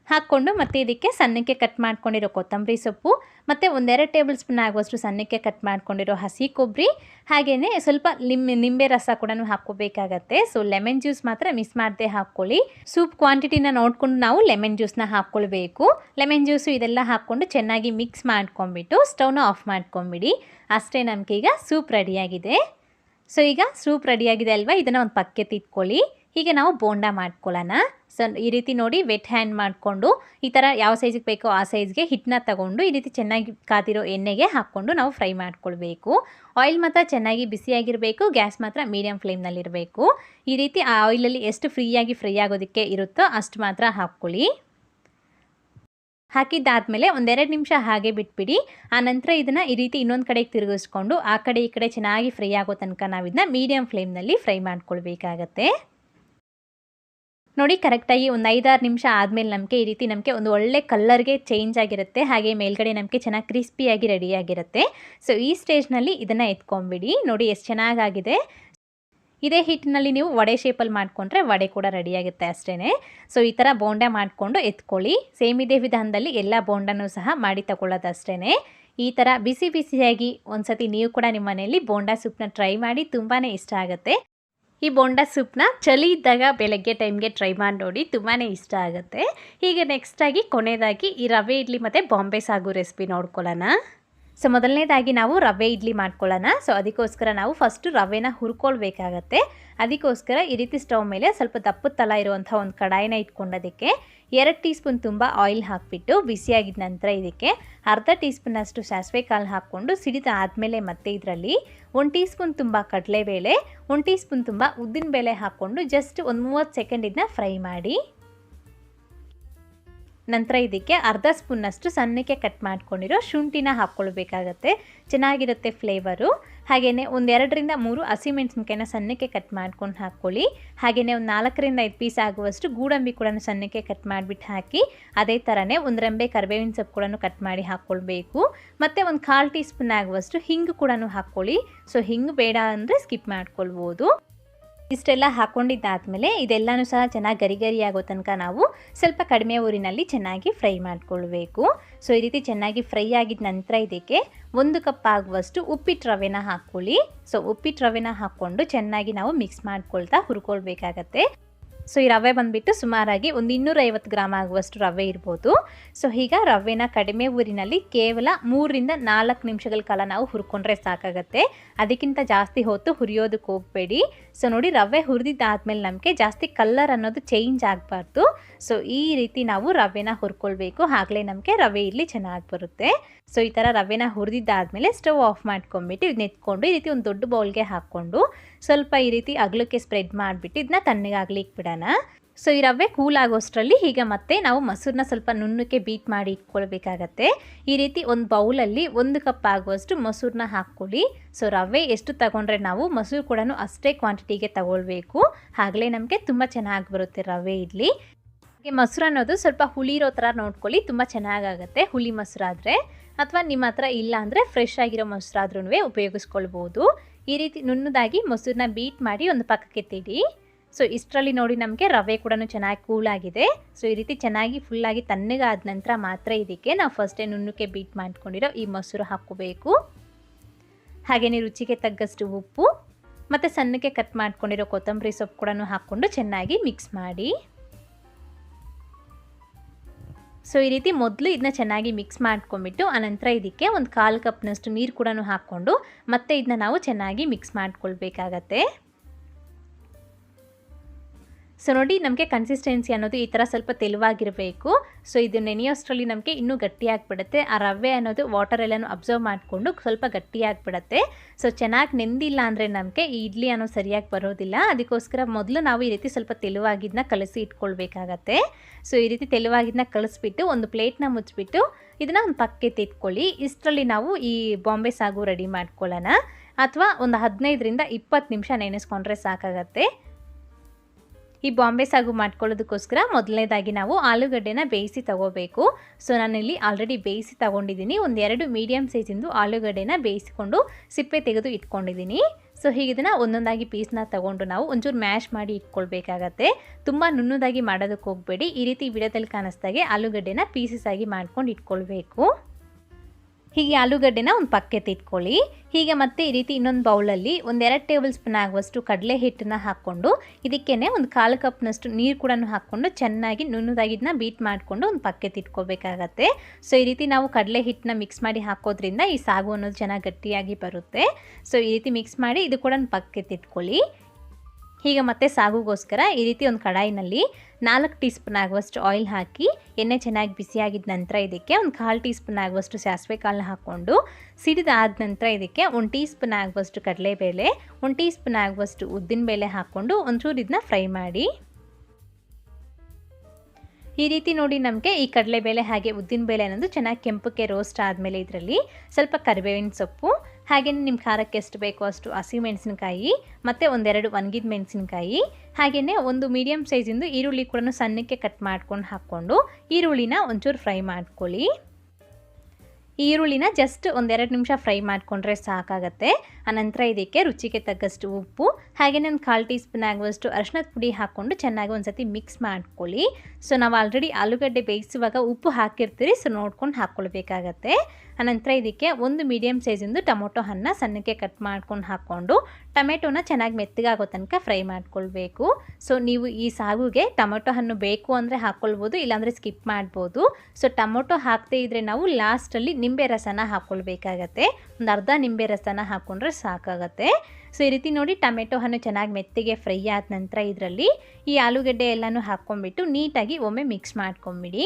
ಹಾಕ್ಕೊಂಡು ಮತ್ತು ಇದಕ್ಕೆ ಸಣ್ಣಕ್ಕೆ ಕಟ್ ಮಾಡ್ಕೊಂಡಿರೋ ಕೊತ್ತಂಬರಿ ಸೊಪ್ಪು, ಮತ್ತು ಒಂದೆರಡು ಟೇಬಲ್ ಸ್ಪೂನ್ ಆಗುವಷ್ಟು ಸಣ್ಣಕ್ಕೆ ಕಟ್ ಮಾಡ್ಕೊಂಡಿರೋ ಹಸಿ ಕೊಬ್ಬರಿ ಹಾಗೆಯೇ ಸ್ವಲ್ಪ ಲಿಂಬೆ ನಿಂಬೆ ರಸ ಕೂಡ ಹಾಕ್ಕೋಬೇಕಾಗತ್ತೆ. ಸೊ ಲೆಮನ್ ಜ್ಯೂಸ್ ಮಾತ್ರ ಮಿಸ್ ಮಾಡದೆ ಹಾಕ್ಕೊಳ್ಳಿ. ಸೂಪ್ ಕ್ವಾಂಟಿಟಿನ ನೋಡಿಕೊಂಡು ನಾವು ಲೆಮನ್ ಜ್ಯೂಸ್ನ ಹಾಕ್ಕೊಳ್ಬೇಕು. ಲೆಮನ್ ಜ್ಯೂಸು ಇದೆಲ್ಲ ಹಾಕ್ಕೊಂಡು ಚೆನ್ನಾಗಿ ಮಿಕ್ಸ್ ಮಾಡ್ಕೊಂಬಿಟ್ಟು ಸ್ಟವ್ನ ಆಫ್ ಮಾಡ್ಕೊಂಬಿಡಿ ಅಷ್ಟೇ ನಮಗೆ ಈಗ ಸೂಪ್ ರೆಡಿಯಾಗಿದೆ ಸೊ ಈಗ ಸೂಪ್ ರೆಡಿಯಾಗಿದೆ ಅಲ್ವಾ? ಇದನ್ನು ಒಂದು ಪಕ್ಕೆ ತಿಟ್ಕೊಳ್ಳಿ ಹೀಗೆ ನಾವು ಬೋಂಡ ಮಾಡ್ಕೊಳ್ಳೋಣ. ಸೊ ಈ ರೀತಿ ನೋಡಿ ವೆಟ್ ಹ್ಯಾಂಡ್ ಮಾಡಿಕೊಂಡು ಈ ಥರ ಯಾವ ಸೈಜಿಗೆ ಬೇಕೋ ಆ ಸೈಜ್ಗೆ ಹಿಟ್ಟನ್ನ ತಗೊಂಡು ಈ ರೀತಿ ಚೆನ್ನಾಗಿ ಕಾದಿರೋ ಎಣ್ಣೆಗೆ ಹಾಕ್ಕೊಂಡು ನಾವು ಫ್ರೈ ಮಾಡ್ಕೊಳ್ಬೇಕು. ಆಯಿಲ್ ಮಾತ್ರ ಚೆನ್ನಾಗಿ ಬಿಸಿಯಾಗಿರಬೇಕು ಗ್ಯಾಸ್ ಮಾತ್ರ ಮೀಡಿಯಮ್ ಫ್ಲೇಮ್ನಲ್ಲಿರಬೇಕು ಈ ರೀತಿ ಆ ಆಯಿಲಲ್ಲಿ ಎಷ್ಟು ಫ್ರೀಯಾಗಿ ಫ್ರೈ ಆಗೋದಕ್ಕೆ ಇರುತ್ತೋ ಅಷ್ಟು ಮಾತ್ರ ಹಾಕ್ಕೊಳ್ಳಿ. ಹಾಕಿದ್ದಾದಮೇಲೆ ಒಂದೆರಡು ನಿಮಿಷ ಹಾಗೆ ಬಿಟ್ಬಿಡಿ. ಆನಂತರ ಇದನ್ನು ಈ ರೀತಿ ಇನ್ನೊಂದು ಕಡೆಗೆ ತಿರುಗಿಸ್ಕೊಂಡು ಆ ಕಡೆ ಈ ಕಡೆ ಚೆನ್ನಾಗಿ ಫ್ರೈ ಆಗೋ ತನಕ ನಾವು ಇದನ್ನ ಮೀಡಿಯಮ್ ಫ್ಲೇಮ್ನಲ್ಲಿ ಫ್ರೈ ಮಾಡ್ಕೊಳ್ಬೇಕಾಗತ್ತೆ. ನೋಡಿ, ಕರೆಕ್ಟಾಗಿ ಒಂದು ಐದಾರು ನಿಮಿಷ ಆದಮೇಲೆ ನಮಗೆ ಈ ರೀತಿ ನಮಗೆ ಒಂದು ಒಳ್ಳೆ ಕಲ್ಲರ್ಗೆ ಚೇಂಜ್ ಆಗಿರುತ್ತೆ. ಹಾಗೆ ಮೇಲ್ಗಡೆ ನಮಗೆ ಚೆನ್ನಾಗಿ ಕ್ರಿಸ್ಪಿಯಾಗಿ ರೆಡಿಯಾಗಿರುತ್ತೆ ಸೊ ಈ ಸ್ಟೇಜ್ನಲ್ಲಿ ಇದನ್ನು ಎತ್ಕೊಂಬಿಡಿ ನೋಡಿ, ಎಷ್ಟು ಚೆನ್ನಾಗಾಗಿದೆ. ಇದೇ ಹಿಟ್ಟಿನಲ್ಲಿ ನೀವು ವಡೆ ಶೇಪಲ್ಲಿ ಮಾಡಿಕೊಂಡ್ರೆ ವಡೆ ಕೂಡ ರೆಡಿಯಾಗುತ್ತೆ ಅಷ್ಟೇ ಸೊ ಈ ಥರ ಬೋಂಡ ಮಾಡಿಕೊಂಡು ಎತ್ಕೊಳ್ಳಿ. ಸೇಮ್ ಇದೇ ವಿಧಾನದಲ್ಲಿ ಎಲ್ಲ ಬೋಂಡನೂ ಸಹ ಮಾಡಿ ತಗೊಳ್ಳೋದು ಅಷ್ಟೇ ಈ ಥರ ಬಿಸಿ ಬಿಸಿಯಾಗಿ ಒಂದು ಸತಿ ನೀವು ಕೂಡ ನಿಮ್ಮ ಮನೆಯಲ್ಲಿ ಬೋಂಡಾ ಸೂಪ್ನ ಟ್ರೈ ಮಾಡಿ ತುಂಬಾ ಇಷ್ಟ ಆಗುತ್ತೆ. ಈ ಬೋಂಡ ಸೂಪ್ನ ಚಳಿ ಇದ್ದಾಗ ಬೆಳಗ್ಗೆ ಟೈಮ್ಗೆ ಟ್ರೈ ಮಾಡಿ ನೋಡಿ ತುಂಬಾ ಇಷ್ಟ ಆಗುತ್ತೆ. ಹೀಗೆ ನೆಕ್ಸ್ಟಾಗಿ ಕೊನೆಯದಾಗಿ ಈ ರವೆ ಇಡ್ಲಿ ಮತ್ತು ಬಾಂಬೆ ಸಾಗು ರೆಸಿಪಿ ನೋಡ್ಕೊಳ್ಳೋಣ. ಸೊ ಮೊದಲನೇದಾಗಿ ನಾವು ರವೆ ಇಡ್ಲಿ ಮಾಡ್ಕೊಳ್ಳೋಣ. ಸೊ ಅದಕ್ಕೋಸ್ಕರ ನಾವು ಫಸ್ಟು ರವೆನ ಹುರ್ಕೊಳ್ಬೇಕಾಗತ್ತೆ. ಅದಕ್ಕೋಸ್ಕರ ಈ ರೀತಿ ಸ್ಟವ್ ಮೇಲೆ ಸ್ವಲ್ಪ ದಪ್ಪದ ತಲ ಇರುವಂಥ ಒಂದು ಕಡಾಯಿನ ಇಟ್ಕೊಂಡೋದಕ್ಕೆ ಎರಡು ಟೀ ಸ್ಪೂನ್ ತುಂಬ ಆಯಿಲ್ ಹಾಕಿಬಿಟ್ಟು ಬಿಸಿಯಾಗಿದ್ದ ನಂತರ ಇದಕ್ಕೆ ಅರ್ಧ ಟೀ ಸ್ಪೂನಷ್ಟು ಸಾಸಿವೆ ಕಾಳು ಹಾಕ್ಕೊಂಡು ಸಿಡಿತ ಆದಮೇಲೆ ಮತ್ತೆ ಇದರಲ್ಲಿ ಒಂದು ಟೀ ಸ್ಪೂನ್ ತುಂಬ ಕಡಲೆಬೇಳೆ, ಒಂದು ಟೀ ಸ್ಪೂನ್ ತುಂಬ ಉದ್ದಿನಬೇಳೆ ಹಾಕ್ಕೊಂಡು ಜಸ್ಟ್ ಒಂದು ಮೂವತ್ತು ಸೆಕೆಂಡ್ ಇದನ್ನ ಫ್ರೈ ಮಾಡಿ. ನಂತರ ಇದಕ್ಕೆ ಅರ್ಧ ಸ್ಪೂನ್ನಷ್ಟು ಸಣ್ಣಕ್ಕೆ ಕಟ್ ಮಾಡ್ಕೊಂಡಿರೋ ಶುಂಠಿನ ಹಾಕ್ಕೊಳ್ಬೇಕಾಗತ್ತೆ. ಚೆನ್ನಾಗಿರುತ್ತೆ ಫ್ಲೇವರು ಹಾಗೆಯೇ ಒಂದೆರಡರಿಂದ ಮೂರು ಹಸಿಮೆಣಸಿನ್ಕಾಯಿನ ಸಣ್ಣಕ್ಕೆ ಕಟ್ ಮಾಡ್ಕೊಂಡು ಹಾಕ್ಕೊಳ್ಳಿ. ಹಾಗೆಯೇ ಒಂದು ನಾಲ್ಕರಿಂದ ಐದು ಪೀಸ್ ಆಗುವಷ್ಟು ಗೂಡಂಬಿ ಕೂಡ ಸಣ್ಣಕ್ಕೆ ಕಟ್ ಮಾಡಿಬಿಟ್ಟು ಹಾಕಿ, ಅದೇ ಥರನೇ ಒಂದು ರೆಂಬೆ ಕರಿಬೇವಿನ ಸೊಪ್ಪು ಕೂಡ ಕಟ್ ಮಾಡಿ ಹಾಕ್ಕೊಳ್ಬೇಕು. ಮತ್ತು ಒಂದು ಕಾಲು ಟೀ ಸ್ಪೂನ್ ಆಗುವಷ್ಟು ಹಿಂಗು ಕೂಡ ಹಾಕ್ಕೊಳ್ಳಿ. ಸೊ ಹಿಂಗು ಬೇಡ ಅಂದರೆ ಸ್ಕಿಪ್ ಮಾಡ್ಕೊಳ್ಬೋದು. ಇಷ್ಟೆಲ್ಲ ಹಾಕ್ಕೊಂಡಿದ್ದಾದಮೇಲೆ ಇದೆಲ್ಲನೂ ಸಹ ಚೆನ್ನಾಗಿ ಗರಿ ಗರಿ ಆಗೋ ತನಕ ನಾವು ಸ್ವಲ್ಪ ಕಡಿಮೆ ಊರಿನಲ್ಲಿ ಚೆನ್ನಾಗಿ ಫ್ರೈ ಮಾಡಿಕೊಳ್ಬೇಕು. ಸೊ, ಈ ರೀತಿ ಚೆನ್ನಾಗಿ ಫ್ರೈ ಆಗಿದ ನಂತರ ಇದಕ್ಕೆ ಒಂದು ಕಪ್ ಆಗುವಷ್ಟು ಉಪ್ಪಿಟ್ಟು ರವೆನ ಹಾಕ್ಕೊಳ್ಳಿ. ಸೊ ಉಪ್ಪಿಟ್ಟು ರವೆನ ಹಾಕ್ಕೊಂಡು ಚೆನ್ನಾಗಿ ನಾವು ಮಿಕ್ಸ್ ಮಾಡ್ಕೊಳ್ತಾ ಹುರ್ಕೊಳ್ಬೇಕಾಗತ್ತೆ. ಸೊ ಈ ರವೆ ಬಂದುಬಿಟ್ಟು ಸುಮಾರಾಗಿ ಒಂದು ಇನ್ನೂರೈವತ್ತು ಗ್ರಾಮ್ ಆಗುವಷ್ಟು ರವೆ ಇರ್ಬೋದು. ಸೊ ಈಗ ರವೆನ ಕಡಿಮೆ ಊರಿನಲ್ಲಿ ಕೇವಲ ಮೂರರಿಂದ ನಾಲ್ಕು ನಿಮಿಷಗಳ ಕಾಲ ನಾವು ಹುರ್ಕೊಂಡ್ರೆ ಸಾಕಾಗತ್ತೆ. ಅದಕ್ಕಿಂತ ಜಾಸ್ತಿ ಹೊತ್ತು ಹುರಿಯೋದಕ್ಕೆ ಹೋಗಬೇಡಿ. ಸೊ ನೋಡಿ, ರವೆ ಹುರಿದಿದ್ದಾದ್ಮೇಲೆ ನಮಗೆ ಜಾಸ್ತಿ ಕಲ್ಲರ್ ಅನ್ನೋದು ಚೇಂಜ್ ಆಗಬಾರ್ದು. ಸೊ ಈ ರೀತಿ ನಾವು ರವೆನ ಹುರ್ಕೊಳ್ಬೇಕು. ಆಗಲೇ ನಮಗೆ ರವೆ ಇಲ್ಲಿ ಚೆನ್ನಾಗಿ ಬರುತ್ತೆ. ಸೊ ಈ ಥರ ರವೆನ ಹುರಿದಿದ್ದಾದ್ಮೇಲೆ ಸ್ಟವ್ ಆಫ್ ಮಾಡ್ಕೊಂಬಿಟ್ಟು ಇದನ್ನ ಎತ್ಕೊಂಡು ಈ ರೀತಿ ಒಂದು ದೊಡ್ಡ ಬೌಲ್ಗೆ ಹಾಕ್ಕೊಂಡು ಸ್ವಲ್ಪ ಈ ರೀತಿ ಅಗಲಕ್ಕೆ ಸ್ಪ್ರೆಡ್ ಮಾಡಿಬಿಟ್ಟು ಇದನ್ನ ತಣ್ಣಗಾಗ್ಲಿಕ್ಕೆ ಬಿಡೋಣ. ಸೊ ಈ ರವೆ ಕೂಲ್ ಆಗೋಷ್ಟರಲ್ಲಿ ಈಗ ಮತ್ತೆ ನಾವು ಮೊಸರನ್ನ ಸ್ವಲ್ಪ ನುಣ್ಣಕ್ಕೆ ಬೀಟ್ ಮಾಡಿ ಇಟ್ಕೊಳ್ಬೇಕಾಗತ್ತೆ. ಈ ರೀತಿ ಒಂದು ಬೌಲಲ್ಲಿ ಒಂದು ಕಪ್ ಆಗುವಷ್ಟು ಮೊಸರನ್ನ ಹಾಕ್ಕೊಳ್ಳಿ. ಸೊ ರವೆ ಎಷ್ಟು ತಗೊಂಡ್ರೆ ನಾವು ಮೊಸರು ಕೂಡ ಅಷ್ಟೇ ಕ್ವಾಂಟಿಟಿಗೆ ತಗೊಳ್ಬೇಕು. ಆಗಲೇ ನಮಗೆ ತುಂಬ ಚೆನ್ನಾಗಿ ಬರುತ್ತೆ ರವೆ ಇಡ್ಲಿ. ಹಾಗೆ ಮೊಸರು ಅನ್ನೋದು ಸ್ವಲ್ಪ ಹುಳಿರೋ ಥರ ನೋಡ್ಕೊಳ್ಳಿ, ತುಂಬ ಚೆನ್ನಾಗಾಗತ್ತೆ ಹುಳಿ ಮೊಸರಾದರೆ. ಅಥವಾ ನಿಮ್ಮ ಹತ್ರ ಇಲ್ಲ ಅಂದರೆ ಫ್ರೆಶ್ ಆಗಿರೋ ಮೊಸರಾದ್ರೂ ಉಪಯೋಗಿಸ್ಕೊಳ್ಬೋದು. ಈ ರೀತಿ ನುಣ್ಣದಾಗಿ ಮೊಸರನ್ನ ಬೀಟ್ ಮಾಡಿ ಒಂದು ಪಕ್ಕಕ್ಕೆ ತಿಡಿ ಸೊ ಇಷ್ಟರಲ್ಲಿ ನೋಡಿ ನಮಗೆ ರವೆ ಕೂಡ ಚೆನ್ನಾಗಿ ಕೂಲಾಗಿದೆ ಸೊ ಈ ರೀತಿ ಚೆನ್ನಾಗಿ ಫುಲ್ಲಾಗಿ ತಣ್ಣಗಾದ ನಂತರ ಮಾತ್ರ ಇದಕ್ಕೆ ನಾವು ಫಸ್ಟೇ ನುಣ್ಣಕ್ಕೆ ಬೀಟ್ ಮಾಡ್ಕೊಂಡಿರೋ ಈ ಮೊಸರು ಹಾಕೋಬೇಕು ಹಾಗೆಯೇ ರುಚಿಗೆ ತಗ್ಗಷ್ಟು ಉಪ್ಪು, ಮತ್ತು ಸಣ್ಣಕ್ಕೆ ಕಟ್ ಮಾಡ್ಕೊಂಡಿರೋ ಕೊತ್ತಂಬರಿ ಸೊಪ್ಪು ಕೂಡ ಹಾಕ್ಕೊಂಡು ಚೆನ್ನಾಗಿ ಮಿಕ್ಸ್ ಮಾಡಿ. ಸೊ ಈ ರೀತಿ ಮೊದಲು ಇದನ್ನ ಚೆನ್ನಾಗಿ ಮಿಕ್ಸ್ ಮಾಡ್ಕೊಂಬಿಟ್ಟು ಆನಂತರ ಇದಕ್ಕೆ ಒಂದು ಕಾಲು ಕಪ್ನಷ್ಟು ನೀರು ಕೂಡ ಹಾಕ್ಕೊಂಡು ಮತ್ತೆ ಇದನ್ನ ನಾವು ಚೆನ್ನಾಗಿ ಮಿಕ್ಸ್ ಮಾಡ್ಕೊಳ್ಬೇಕಾಗತ್ತೆ. ಸೊ ನೋಡಿ ನಮಗೆ ಕನ್ಸಿಸ್ಟೆನ್ಸಿ ಅನ್ನೋದು ಈ ಥರ ಸ್ವಲ್ಪ ತೆಳುವಾಗಿರಬೇಕು. ಸೊ ಇದು ನೆನೆಯೋಷ್ಟರಲ್ಲಿ ನಮಗೆ ಇನ್ನೂ ಗಟ್ಟಿಯಾಗಿಬಿಡುತ್ತೆ. ಆ ರವೆ ಅನ್ನೋದು ವಾಟರ್ ಎಲ್ಲನೂ ಅಬ್ಸರ್ವ್ ಮಾಡಿಕೊಂಡು ಸ್ವಲ್ಪ ಗಟ್ಟಿಯಾಗಿಬಿಡುತ್ತೆ. ಸೊ ಚೆನ್ನಾಗಿ ನೆಂದಿಲ್ಲ ಅಂದರೆ ನಮಗೆ ಈ ಇಡ್ಲಿ ಅನ್ನೋದು ಸರಿಯಾಗಿ ಬರೋದಿಲ್ಲ. ಅದಕ್ಕೋಸ್ಕರ ಮೊದಲು ನಾವು ಈ ರೀತಿ ಸ್ವಲ್ಪ ತೆಳುವಾಗಿದ್ದನ್ನ ಕಲಸಿ ಇಟ್ಕೊಳ್ಬೇಕಾಗತ್ತೆ. ಸೊ ಈ ರೀತಿ ತೆಲುವಾಗಿದ್ದನ್ನ ಕಳಿಸ್ಬಿಟ್ಟು ಒಂದು ಪ್ಲೇಟ್ನ ಮುಚ್ಚಿಬಿಟ್ಟು ಇದನ್ನು ಒಂದು ಪಕ್ಕೆ ತೆತ್ಕೊಳ್ಳಿ ಇಷ್ಟರಲ್ಲಿ ನಾವು ಈ ಬಾಂಬೆ ಸಾಗು ರೆಡಿ ಮಾಡ್ಕೊಳ್ಳೋಣ. ಅಥವಾ ಒಂದು ಹದಿನೈದರಿಂದ ಇಪ್ಪತ್ತು ನಿಮಿಷ ನೆನೆಸ್ಕೊಂಡ್ರೆ ಸಾಕಾಗತ್ತೆ. ಈ ಬಾಂಬೆ ಸಾಗು ಮಾಡ್ಕೊಳ್ಳೋದಕ್ಕೋಸ್ಕರ ಮೊದಲನೇದಾಗಿ ನಾವು ಆಲೂಗಡ್ಡೆನ ಬೇಯಿಸಿ ತಗೋಬೇಕು. ಸೊ ನಾನಿಲ್ಲಿ ಆಲ್ರೆಡಿ ಬೇಯಿಸಿ ತಗೊಂಡಿದ್ದೀನಿ. ಒಂದೆರಡು ಮೀಡಿಯಮ್ ಸೈಜಿಂದು ಆಲೂಗಡ್ಡೆನ ಬೇಯಿಸಿಕೊಂಡು ಸಿಪ್ಪೆ ತೆಗೆದು ಇಟ್ಕೊಂಡಿದ್ದೀನಿ. ಸೊ ಹೀಗೆ ಇದನ್ನು ಒಂದೊಂದಾಗಿ ಪೀಸ್ನ ತಗೊಂಡು ನಾವು ಒಂಚೂರು ಮ್ಯಾಶ್ ಮಾಡಿ ಇಟ್ಕೊಳ್ಬೇಕಾಗತ್ತೆ. ತುಂಬ ನುಣ್ಣದಾಗಿ ಮಾಡೋದಕ್ಕೆ ಹೋಗಬೇಡಿ ಈ ರೀತಿ ವಿಡಿಯೋದಲ್ಲಿ ಕಾಣಿಸ್ದಾಗೆ ಆಲೂಗಡ್ಡೆನ ಪೀಸಸ್ ಆಗಿ ಮಾಡ್ಕೊಂಡು ಇಟ್ಕೊಳ್ಬೇಕು. ಹೀಗೆ ಆಲೂಗಡ್ಡೆನ ಒಂದು ಪಕ್ಕಕ್ಕೆ ಇಟ್ಕೊಳ್ಳಿ. ಹೀಗೆ ಮತ್ತೆ ಈ ರೀತಿ ಇನ್ನೊಂದು ಬೌಲಲ್ಲಿ ಒಂದೆರಡು ಟೇಬಲ್ ಸ್ಪೂನ್ ಆಗುವಷ್ಟು ಕಡಲೆ ಹಿಟ್ಟನ್ನ ಹಾಕ್ಕೊಂಡು ಇದಕ್ಕೇ ಒಂದು ಕಾಲು ಕಪ್ನಷ್ಟು ನೀರು ಕೂಡ ಹಾಕ್ಕೊಂಡು ಚೆನ್ನಾಗಿ ನುಣ್ಣದಾಗಿ ಇದನ್ನ ಬೀಟ್ ಮಾಡಿಕೊಂಡು ಒಂದು ಪಕ್ಕಕ್ಕೆ ಇಟ್ಕೋಬೇಕಾಗತ್ತೆ. ಸೊ ಈ ರೀತಿ ನಾವು ಕಡಲೆ ಹಿಟ್ಟನ್ನ ಮಿಕ್ಸ್ ಮಾಡಿ ಹಾಕೋದ್ರಿಂದ ಈ ಸಾಗು ಅನ್ನೋದು ಚೆನ್ನಾಗಿ ಗಟ್ಟಿಯಾಗಿ ಬರುತ್ತೆ. ಸೊ ಈ ರೀತಿ ಮಿಕ್ಸ್ ಮಾಡಿ ಇದು ಕೂಡ ಒಂದು ಪಕ್ಕಕ್ಕೆ ಇಟ್ಕೊಳ್ಳಿ. ಹೀಗೆ ಮತ್ತೆ ಸಾಗುಗೋಸ್ಕರ ಈ ರೀತಿ ಒಂದು ಕಡಾಯಿನಲ್ಲಿ ನಾಲ್ಕು ಟೀ ಸ್ಪೂನ್ ಆಗುವಷ್ಟು ಆಯಿಲ್ ಹಾಕಿ ಎಣ್ಣೆ ಚೆನ್ನಾಗಿ ಬಿಸಿಯಾಗಿದ್ದ ನಂತರ ಇದಕ್ಕೆ ಒಂದು ಕಾಲು ಟೀ ಸ್ಪೂನ್ ಆಗುವಷ್ಟು ಸಾಸಿವೆ ಕಾಳನ್ನ ಹಾಕ್ಕೊಂಡು ಸಿಡಿದಾದ ನಂತರ ಇದಕ್ಕೆ ಒಂದು ಟೀ ಸ್ಪೂನ್ ಆಗುವಷ್ಟು ಕಡಲೆಬೇಳೆ, ಒಂದು ಟೀ ಸ್ಪೂನ್ ಆಗುವಷ್ಟು ಉದ್ದಿನಬೇಳೆ ಹಾಕ್ಕೊಂಡು ಒಂಚೂರು ಇದನ್ನ ಫ್ರೈ ಮಾಡಿ. ಈ ರೀತಿ ನೋಡಿ ನಮಗೆ ಈ ಕಡಲೆಬೇಳೆ ಹಾಗೆ ಉದ್ದಿನಬೇಳೆ ಅನ್ನೋದು ಚೆನ್ನಾಗಿ ಕೆಂಪಕ್ಕೆ ರೋಸ್ಟ್ ಆದಮೇಲೆ ಇದರಲ್ಲಿ ಸ್ವಲ್ಪ ಕರಿಬೇವಿನ ಸೊಪ್ಪು ಹಾಗೆಯೇ ನಿಮ್ಮ ಖಾರಕ್ಕೆ ಎಷ್ಟು ಬೇಕೋ ಅಷ್ಟು ಹಸಿಮೆಣಸಿನಕಾಯಿ ಮತ್ತು ಒಂದೆರಡು ಒಣಗಿದ ಮೆಣಸಿನಕಾಯಿ ಹಾಗೆಯೇ ಒಂದು ಮೀಡಿಯಮ್ ಸೈಜಿಂದು ಈರುಳ್ಳಿ ಕೂಡ ಸಣ್ಣಕ್ಕೆ ಕಟ್ ಮಾಡ್ಕೊಂಡು ಹಾಕ್ಕೊಂಡು ಈರುಳ್ಳಿನ ಒಂಚೂರು ಫ್ರೈ ಮಾಡ್ಕೊಳ್ಳಿ. ಈರುಳ್ಳಿನ ಜಸ್ಟ್ ಒಂದೆರಡು ನಿಮಿಷ ಫ್ರೈ ಮಾಡಿಕೊಂಡ್ರೆ ಸಾಕಾಗತ್ತೆ. ಆನಂತರ ಇದಕ್ಕೆ ರುಚಿಗೆ ತಕ್ಕಷ್ಟು ಉಪ್ಪು ಹಾಗೆಯೇ ಒಂದು ಕಾಲು ಟೀ ಸ್ಪೂನ್ ಆಗುವಷ್ಟು ಅರಿಶಿನದ ಪುಡಿ ಹಾಕ್ಕೊಂಡು ಚೆನ್ನಾಗಿ ಒಂದು ಸತಿ ಮಿಕ್ಸ್ ಮಾಡ್ಕೊಳ್ಳಿ. ಸೊ ನಾವು ಆಲ್ರೆಡಿ ಆಲೂಗಡ್ಡೆ ಬೇಯಿಸುವಾಗ ಉಪ್ಪು ಹಾಕಿರ್ತೀರಿ ಸೊ ನೋಡ್ಕೊಂಡು ಹಾಕ್ಕೊಳ್ಬೇಕಾಗತ್ತೆ. ಆನಂತರ ಇದಕ್ಕೆ ಒಂದು ಮೀಡಿಯಮ್ ಸೈಜಿಂದು ಟೊಮೊಟೊ ಹಣ್ಣು ಸಣ್ಣಕ್ಕೆ ಕಟ್ ಮಾಡ್ಕೊಂಡು ಹಾಕ್ಕೊಂಡು ಟೊಮೆಟೊನ ಚೆನ್ನಾಗಿ ಮೆತ್ತಗಾಗೋ ತನಕ ಫ್ರೈ ಮಾಡ್ಕೊಳ್ಬೇಕು. ಸೊ ನೀವು ಈ ಸಾಗುಗೆ ಟೊಮೊಟೊ ಹಣ್ಣು ಬೇಕು ಅಂದರೆ ಹಾಕ್ಕೊಳ್ಬೋದು ಇಲ್ಲಾಂದರೆ ಸ್ಕಿಪ್ ಮಾಡ್ಬೋದು. ಸೊ ಟೊಮೊಟೊ ಹಾಕದೇ ಇದ್ದರೆ ನಾವು ಲಾಸ್ಟಲ್ಲಿ ನಿಂಬೆ ರಸನ ಹಾಕ್ಕೊಳ್ಬೇಕಾಗತ್ತೆ ಒಂದು ಅರ್ಧ ನಿಂಬೆ ರಸನ ಹಾಕ್ಕೊಂಡ್ರೆ ಸಾಕಾಗತ್ತೆ. ಸೊ ಈ ರೀತಿ ನೋಡಿ ಟೊಮೆಟೊ ಹಣ್ಣು ಚೆನ್ನಾಗಿ ಮೆತ್ತಗೆ ಫ್ರೈ ಆದ ನಂತರ ಇದರಲ್ಲಿ ಈ ಆಲೂಗಡ್ಡೆ ಎಲ್ಲನೂ ಹಾಕ್ಕೊಂಡ್ಬಿಟ್ಟು ನೀಟಾಗಿ ಒಮ್ಮೆ ಮಿಕ್ಸ್ ಮಾಡ್ಕೊಂಬಿಡಿ.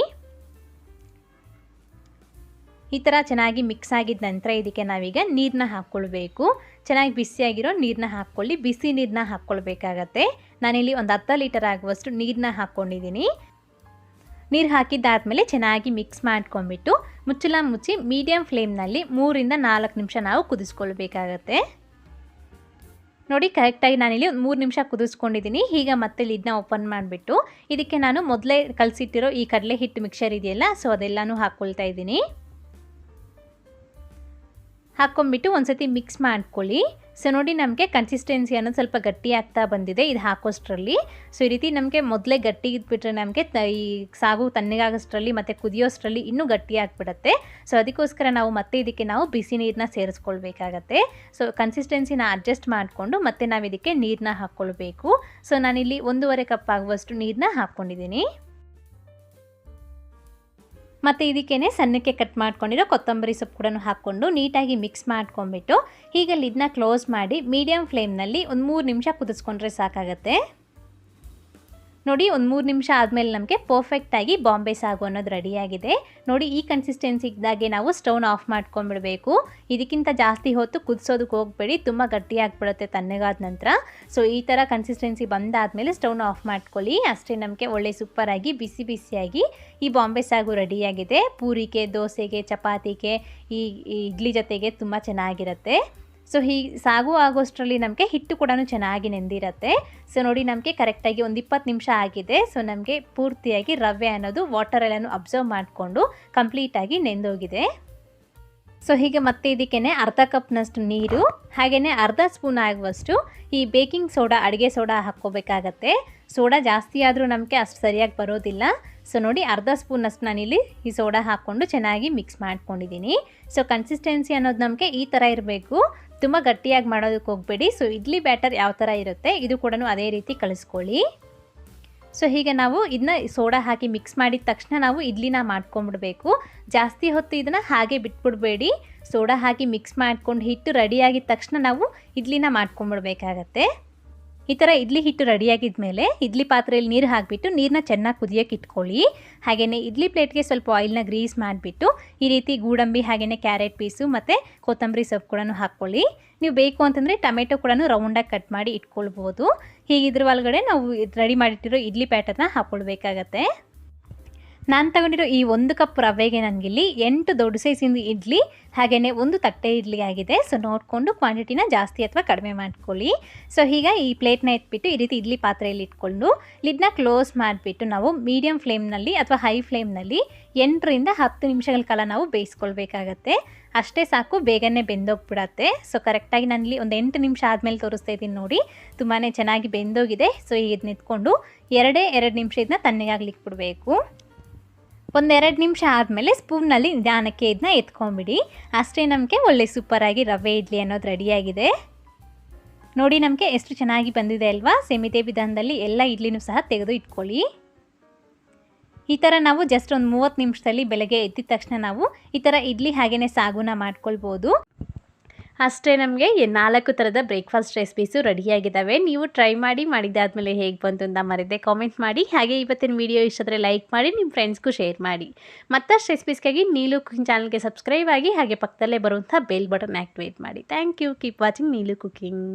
ಈ ಥರ ಚೆನ್ನಾಗಿ ಮಿಕ್ಸ್ ಆಗಿದ ನಂತರ ಇದಕ್ಕೆ ನಾವೀಗ ನೀರನ್ನ ಹಾಕ್ಕೊಳ್ಬೇಕು ಚೆನ್ನಾಗಿ ಬಿಸಿಯಾಗಿರೋ ನೀರನ್ನ ಹಾಕ್ಕೊಳ್ಳಿ. ಬಿಸಿ ನೀರನ್ನ ಹಾಕ್ಕೊಳ್ಬೇಕಾಗತ್ತೆ. ನಾನಿಲ್ಲಿ ಒಂದು ಹತ್ತು ಲೀಟರ್ ಆಗುವಷ್ಟು ನೀರನ್ನ ಹಾಕ್ಕೊಂಡಿದ್ದೀನಿ ನೀರು ಹಾಕಿದ್ದಾದಮೇಲೆ ಚೆನ್ನಾಗಿ ಮಿಕ್ಸ್ ಮಾಡ್ಕೊಂಡ್ಬಿಟ್ಟು ಮುಚ್ಚಲ ಮುಚ್ಚಿ ಮೀಡಿಯಮ್ ಫ್ಲೇಮ್ನಲ್ಲಿ ಮೂರಿಂದ ನಾಲ್ಕು ನಿಮಿಷ ನಾವು ಕುದಿಸ್ಕೊಳ್ಬೇಕಾಗತ್ತೆ. ನೋಡಿ ಕರೆಕ್ಟಾಗಿ ನಾನಿಲ್ಲಿ ಒಂದು ಮೂರು ನಿಮಿಷ ಕುದಿಸ್ಕೊಂಡಿದ್ದೀನಿ ಈಗ ಮತ್ತೆ ಲಿಡ್ನ ಓಪನ್ ಮಾಡಿಬಿಟ್ಟು ಇದಕ್ಕೆ ನಾನು ಮೊದಲೇ ಕಲಸಿಟ್ಟಿರೋ ಈ ಕಡಲೆ ಹಿಟ್ಟು ಮಿಕ್ಸರ್ ಇದೆಯಲ್ಲ, ಸೊ ಅದೆಲ್ಲನೂ ಹಾಕ್ಕೊಳ್ತಾ ಇದ್ದೀನಿ ಹಾಕ್ಕೊಂಬಿಟ್ಟು ಒಂದ್ಸತಿ ಮಿಕ್ಸ್ ಮಾಡ್ಕೊಳ್ಳಿ. ಸೊ ನೋಡಿ ನಮಗೆ ಕನ್ಸಿಸ್ಟೆನ್ಸಿ ಅನ್ನೋದು ಸ್ವಲ್ಪ ಗಟ್ಟಿ ಆಗ್ತಾ ಬಂದಿದೆ. ಇದು ಹಾಕೋಷ್ಟರಲ್ಲಿ. ಸೊ ಈ ರೀತಿ ನಮಗೆ ಮೊದಲೇ ಗಟ್ಟಿ ಇದ್ಬಿಟ್ರೆ ನಮಗೆ ಈ ಸಾಗು ತಣ್ಣಗಾಗೋಷ್ಟರಲ್ಲಿ ಮತ್ತು ಕುದಿಯೋಷ್ಟರಲ್ಲಿ ಇನ್ನೂ ಗಟ್ಟಿ ಆಗಿಬಿಡುತ್ತೆ. ಸೊ ಅದಕ್ಕೋಸ್ಕರ ನಾವು ಮತ್ತೆ ಇದಕ್ಕೆ ನಾವು ಬಿಸಿ ನೀರನ್ನ ಸೇರಿಸ್ಕೊಳ್ಬೇಕಾಗತ್ತೆ. ಸೊ ಕನ್ಸಿಸ್ಟೆನ್ಸಿನ ಅಡ್ಜಸ್ಟ್ ಮಾಡಿಕೊಂಡು ಮತ್ತೆ ನಾವು ಇದಕ್ಕೆ ನೀರನ್ನ ಹಾಕ್ಕೊಳ್ಬೇಕು. ಸೊ ನಾನಿಲ್ಲಿ ಒಂದೂವರೆ ಕಪ್ ಆಗುವಷ್ಟು ನೀರನ್ನ ಹಾಕ್ಕೊಂಡಿದ್ದೀನಿ. ಮತ್ತು ಇದಕ್ಕೇ ಸಣ್ಣಕ್ಕೆ ಕಟ್ ಮಾಡ್ಕೊಂಡಿರೋ ಕೊತ್ತಂಬರಿ ಸೊಪ್ಪು ಕೂಡ ಹಾಕ್ಕೊಂಡು ನೀಟಾಗಿ ಮಿಕ್ಸ್ ಮಾಡ್ಕೊಂಬಿಟ್ಟು ಹೀಗೆ ಲಿಡ್ನ ಕ್ಲೋಸ್ ಮಾಡಿ ಮೀಡಿಯಮ್ ಫ್ಲೇಮ್ನಲ್ಲಿ ಒಂದು ಮೂರು ನಿಮಿಷ ಕುದಿಸ್ಕೊಂಡ್ರೆ ಸಾಕಾಗತ್ತೆ. ನೋಡಿ, ಒಂದು ಮೂರು ನಿಮಿಷ ಆದಮೇಲೆ ನಮಗೆ ಪರ್ಫೆಕ್ಟಾಗಿ ಬಾಂಬೆ ಸಾಗು ಅನ್ನೋದು ರೆಡಿಯಾಗಿದೆ ನೋಡಿ, ಈ ಕನ್ಸಿಸ್ಟೆನ್ಸಿ ಇದ್ದಾಗೆ ನಾವು ಸ್ಟೌನ್ ಆಫ್ ಮಾಡ್ಕೊಂಡ್ಬಿಡಬೇಕು. ಇದಕ್ಕಿಂತ ಜಾಸ್ತಿ ಹೊತ್ತು ಕುದಿಸೋದಕ್ಕೆ ಹೋಗಬೇಡಿ, ತುಂಬ ಗಟ್ಟಿಯಾಗಿಬಿಡುತ್ತೆ ತಣ್ಣಗಾದ ನಂತರ. ಸೊ ಈ ಥರ ಕನ್ಸಿಸ್ಟೆನ್ಸಿ ಬಂದಾದಮೇಲೆ ಸ್ಟೌನ್ ಆಫ್ ಮಾಡ್ಕೊಳ್ಳಿ. ಅಷ್ಟೇ ನಮಗೆ ಒಳ್ಳೆ ಸೂಪರಾಗಿ ಬಿಸಿ ಬಿಸಿಯಾಗಿ ಈ ಬಾಂಬೆ ಸಾಗು ರೆಡಿಯಾಗಿದೆ ಪೂರಿಗೆ, ದೋಸೆಗೆ, ಚಪಾತಿಗೆ, ಈ ಈ ಇಡ್ಲಿ ಜೊತೆಗೆ ತುಂಬ ಚೆನ್ನಾಗಿರುತ್ತೆ. ಸೊ ಹೀ, ಸಾಗು ಆಗೋಷ್ಟರಲ್ಲಿ ನಮಗೆ ಹಿಟ್ಟು ಕೂಡ ಚೆನ್ನಾಗಿ ನೆಂದಿರತ್ತೆ. ಸೊ ನೋಡಿ ನಮಗೆ ಕರೆಕ್ಟಾಗಿ ಒಂದು ಇಪ್ಪತ್ತು ನಿಮಿಷ ಆಗಿದೆ. ಸೊ ನಮಗೆ ಪೂರ್ತಿಯಾಗಿ ರವೆ ಅನ್ನೋದು ವಾಟರ್ ಎಲ್ಲನೂ ಅಬ್ಸರ್ವ್ ಮಾಡಿಕೊಂಡು ಕಂಪ್ಲೀಟಾಗಿ ನೆಂದೋಗಿದೆ. ಸೊ ಹೀಗೆ ಮತ್ತೆ ಇದಕ್ಕೇ ಅರ್ಧ ಕಪ್ನಷ್ಟು ನೀರು ಹಾಗೆಯೇ ಅರ್ಧ ಸ್ಪೂನ್ ಆಗುವಷ್ಟು ಈ ಬೇಕಿಂಗ್ ಸೋಡಾ, ಅಡುಗೆ ಸೋಡಾ ಹಾಕ್ಕೋಬೇಕಾಗತ್ತೆ. ಸೋಡಾ ಜಾಸ್ತಿ ಆದರೂ ನಮಗೆ ಅಷ್ಟು ಸರಿಯಾಗಿ ಬರೋದಿಲ್ಲ. ಸೊ ನೋಡಿ ಅರ್ಧ ಸ್ಪೂನಷ್ಟು ನಾನಿಲ್ಲಿ ಈ ಸೋಡಾ ಹಾಕ್ಕೊಂಡು ಚೆನ್ನಾಗಿ ಮಿಕ್ಸ್ ಮಾಡ್ಕೊಂಡಿದ್ದೀನಿ. ಸೊ ಕನ್ಸಿಸ್ಟೆನ್ಸಿ ಅನ್ನೋದು ನಮಗೆ ಈ ಥರ ಇರಬೇಕು. ತುಂಬ ಗಟ್ಟಿಯಾಗಿ ಮಾಡೋದಕ್ಕೆ ಹೋಗಬೇಡಿ. ಸೊ ಇಡ್ಲಿ ಬ್ಯಾಟರ್ ಯಾವ ಥರ ಇರುತ್ತೆ, ಇದು ಕೂಡ ಅದೇ ರೀತಿ ಕಳಿಸ್ಕೊಳ್ಳಿ ಸೊ ಹೀಗೆ ನಾವು ಇದನ್ನ ಸೋಡಾ ಹಾಕಿ ಮಿಕ್ಸ್ ಮಾಡಿದ ತಕ್ಷಣ ನಾವು ಇಡ್ಲಿನ ಮಾಡ್ಕೊಂಡ್ಬಿಡ್ಬೇಕು. ಜಾಸ್ತಿ ಹೊತ್ತು ಇದನ್ನು ಹಾಗೆ ಬಿಟ್ಬಿಡಬೇಡಿ. ಸೋಡಾ ಹಾಕಿ ಮಿಕ್ಸ್ ಮಾಡ್ಕೊಂಡು ಹಿಟ್ಟು ರೆಡಿಯಾಗಿದ ತಕ್ಷಣ ನಾವು ಇಡ್ಲಿನ ಮಾಡ್ಕೊಂಬಿಡ್ಬೇಕಾಗತ್ತೆ ಈ ಥರ ಇಡ್ಲಿ ಹಿಟ್ಟು ರೆಡಿಯಾಗಿದ್ದ ಮೇಲೆ ಇಡ್ಲಿ ಪಾತ್ರೆಯಲ್ಲಿ ನೀರು ಹಾಕಿಬಿಟ್ಟು ನೀರನ್ನ ಚೆನ್ನಾಗಿ ಕುದಿಯೋಕೆ ಇಟ್ಕೊಳ್ಳಿ. ಹಾಗೆಯೇ ಇಡ್ಲಿ ಪ್ಲೇಟ್ಗೆ ಸ್ವಲ್ಪ ಆಯಿಲ್ನ ಗ್ರೀಸ್ ಮಾಡಿಬಿಟ್ಟು ಈ ರೀತಿ ಗೂಡಂಬಿ ಹಾಗೆಯೇ ಕ್ಯಾರೆಟ್ ಪೀಸು ಮತ್ತು ಕೊತ್ತಂಬರಿ ಸೊಪ್ಪು ಕೂಡ ಹಾಕ್ಕೊಳ್ಳಿ. ನೀವು ಬೇಕು ಅಂತಂದರೆ ಟೊಮೆಟೊ ಕೂಡ ರೌಂಡಾಗಿ ಕಟ್ ಮಾಡಿ ಇಟ್ಕೊಳ್ಬೋದು. ಹೀಗಿದ್ರ ಒಳಗಡೆ ನಾವು ರೆಡಿ ಮಾಡಿಟ್ಟಿರೋ ಇಡ್ಲಿ ಪ್ಯಾಟರ್ನ ಹಾಕ್ಕೊಳ್ಬೇಕಾಗತ್ತೆ. ನಾನು ತಗೊಂಡಿರೋ ಈ ಒಂದು ಕಪ್ ರವೆಗೆ ನನಗಿಲ್ಲಿ ಎಂಟು ದೊಡ್ಡ ಸೈಜಿಂದು ಇಡ್ಲಿ ಹಾಗೆಯೇ ಒಂದು ತಟ್ಟೆ ಇಡ್ಲಿ ಆಗಿದೆ. ಸೊ ನೋಡಿಕೊಂಡು ಕ್ವಾಂಟಿಟಿನ ಜಾಸ್ತಿ ಅಥವಾ ಕಡಿಮೆ ಮಾಡ್ಕೊಳ್ಳಿ. ಸೊ ಈಗ ಈ ಪ್ಲೇಟ್ನ ಎತ್ಬಿಟ್ಟು ಈ ರೀತಿ ಇಡ್ಲಿ ಪಾತ್ರೆಯಲ್ಲಿ ಇಟ್ಕೊಂಡು ಲಿಡ್ನ ಕ್ಲೋಸ್ ಮಾಡಿಬಿಟ್ಟು ನಾವು ಮೀಡಿಯಮ್ ಫ್ಲೇಮ್ನಲ್ಲಿ ಅಥವಾ ಹೈ ಫ್ಲೇಮ್ನಲ್ಲಿ ಎಂಟರಿಂದ ಹತ್ತು ನಿಮಿಷಗಳ ಕಾಲ ನಾವು ಬೇಯಿಸ್ಕೊಳ್ಬೇಕಾಗತ್ತೆ. ಅಷ್ಟೇ ಸಾಕು, ಬೇಗನೆ ಬೆಂದೋಗ್ಬಿಡತ್ತೆ. ಸೊ ಕರೆಕ್ಟಾಗಿ ಇಲ್ಲಿ ಒಂದು ಎಂಟು ನಿಮಿಷ ಆದಮೇಲೆ ತೋರಿಸ್ತಾ ಇದ್ದೀನಿ ನೋಡಿ. ತುಂಬಾ ಚೆನ್ನಾಗಿ ಬೆಂದೋಗಿದೆ. ಸೊ ಈಗ ಇದನ್ನ ಎತ್ಕೊಂಡು ಎರಡೇ, ಎರಡು ನಿಮಿಷ ಇದನ್ನ ತಣ್ಣಗಾಗ್ಲಿಕ್ಕೆ ಬಿಡಬೇಕು ಒಂದೆರಡು ನಿಮಿಷ ಆದಮೇಲೆ ಸ್ಪೂನ್ನಲ್ಲಿ ನಿಧಾನಕ್ಕೆ ಇದನ್ನ ಎತ್ಕೊಂಬಿಡಿ ಅಷ್ಟೇ ನಮಗೆ ಒಳ್ಳೆ ಸೂಪರಾಗಿ ರವೆ ಇಡ್ಲಿ ಅನ್ನೋದು ರೆಡಿಯಾಗಿದೆ. ನೋಡಿ ನಮಗೆ ಎಷ್ಟು ಚೆನ್ನಾಗಿ ಬಂದಿದೆ ಅಲ್ವಾ? ಸೇಮಿತೆ ವಿಧಾನದಲ್ಲಿ ಎಲ್ಲ ಇಡ್ಲಿನೂ ಸಹ ತೆಗೆದು ಇಟ್ಕೊಳ್ಳಿ. ಈ ಥರ ನಾವು ಜಸ್ಟ್ ಒಂದು ಮೂವತ್ತು ನಿಮಿಷದಲ್ಲಿ ಬೆಳಗ್ಗೆ ಎದ್ದಿದ ತಕ್ಷಣ ನಾವು ಈ ಥರ ಇಡ್ಲಿ ಹಾಗೆಯೇ ಸಾಗುನ ಮಾಡ್ಕೊಳ್ಬೋದು. ಅಷ್ಟೇ ನಮಗೆ ನಾಲ್ಕು ಥರದ ಬ್ರೇಕ್ಫಾಸ್ಟ್ ರೆಸಿಪೀಸು ರೆಡಿಯಾಗಿದ್ದಾವೆ. ನೀವು ಟ್ರೈ ಮಾಡಿ, ಮಾಡಿದ್ದಾದಮೇಲೆ ಹೇಗೆ ಬಂತು ಅಂತ ಮರಿದೆ ಕಾಮೆಂಟ್ ಮಾಡಿ. ಹಾಗೆ ಇವತ್ತಿನ ವಿಡಿಯೋ ಇಷ್ಟಾದರೆ ಲೈಕ್ ಮಾಡಿ ನಿಮ್ಮ ಫ್ರೆಂಡ್ಸ್ಗೂ ಶೇರ್ ಮಾಡಿ. ಮತ್ತಷ್ಟು ರೆಸಿಪೀಸ್ಗಾಗಿ ನೀಲು ಕುಕಿಂಗ್ ಚಾನಲ್ಗೆ ಸಬ್ಸ್ಕ್ರೈಬ್ ಆಗಿ, ಹಾಗೆ ಪಕ್ಕದಲ್ಲೇ ಬರುವಂಥ ಬೆಲ್ ಬಟನ್ ಆ್ಯಕ್ಟಿವೇಟ್ ಮಾಡಿ. Thank you keep watching Neelu cooking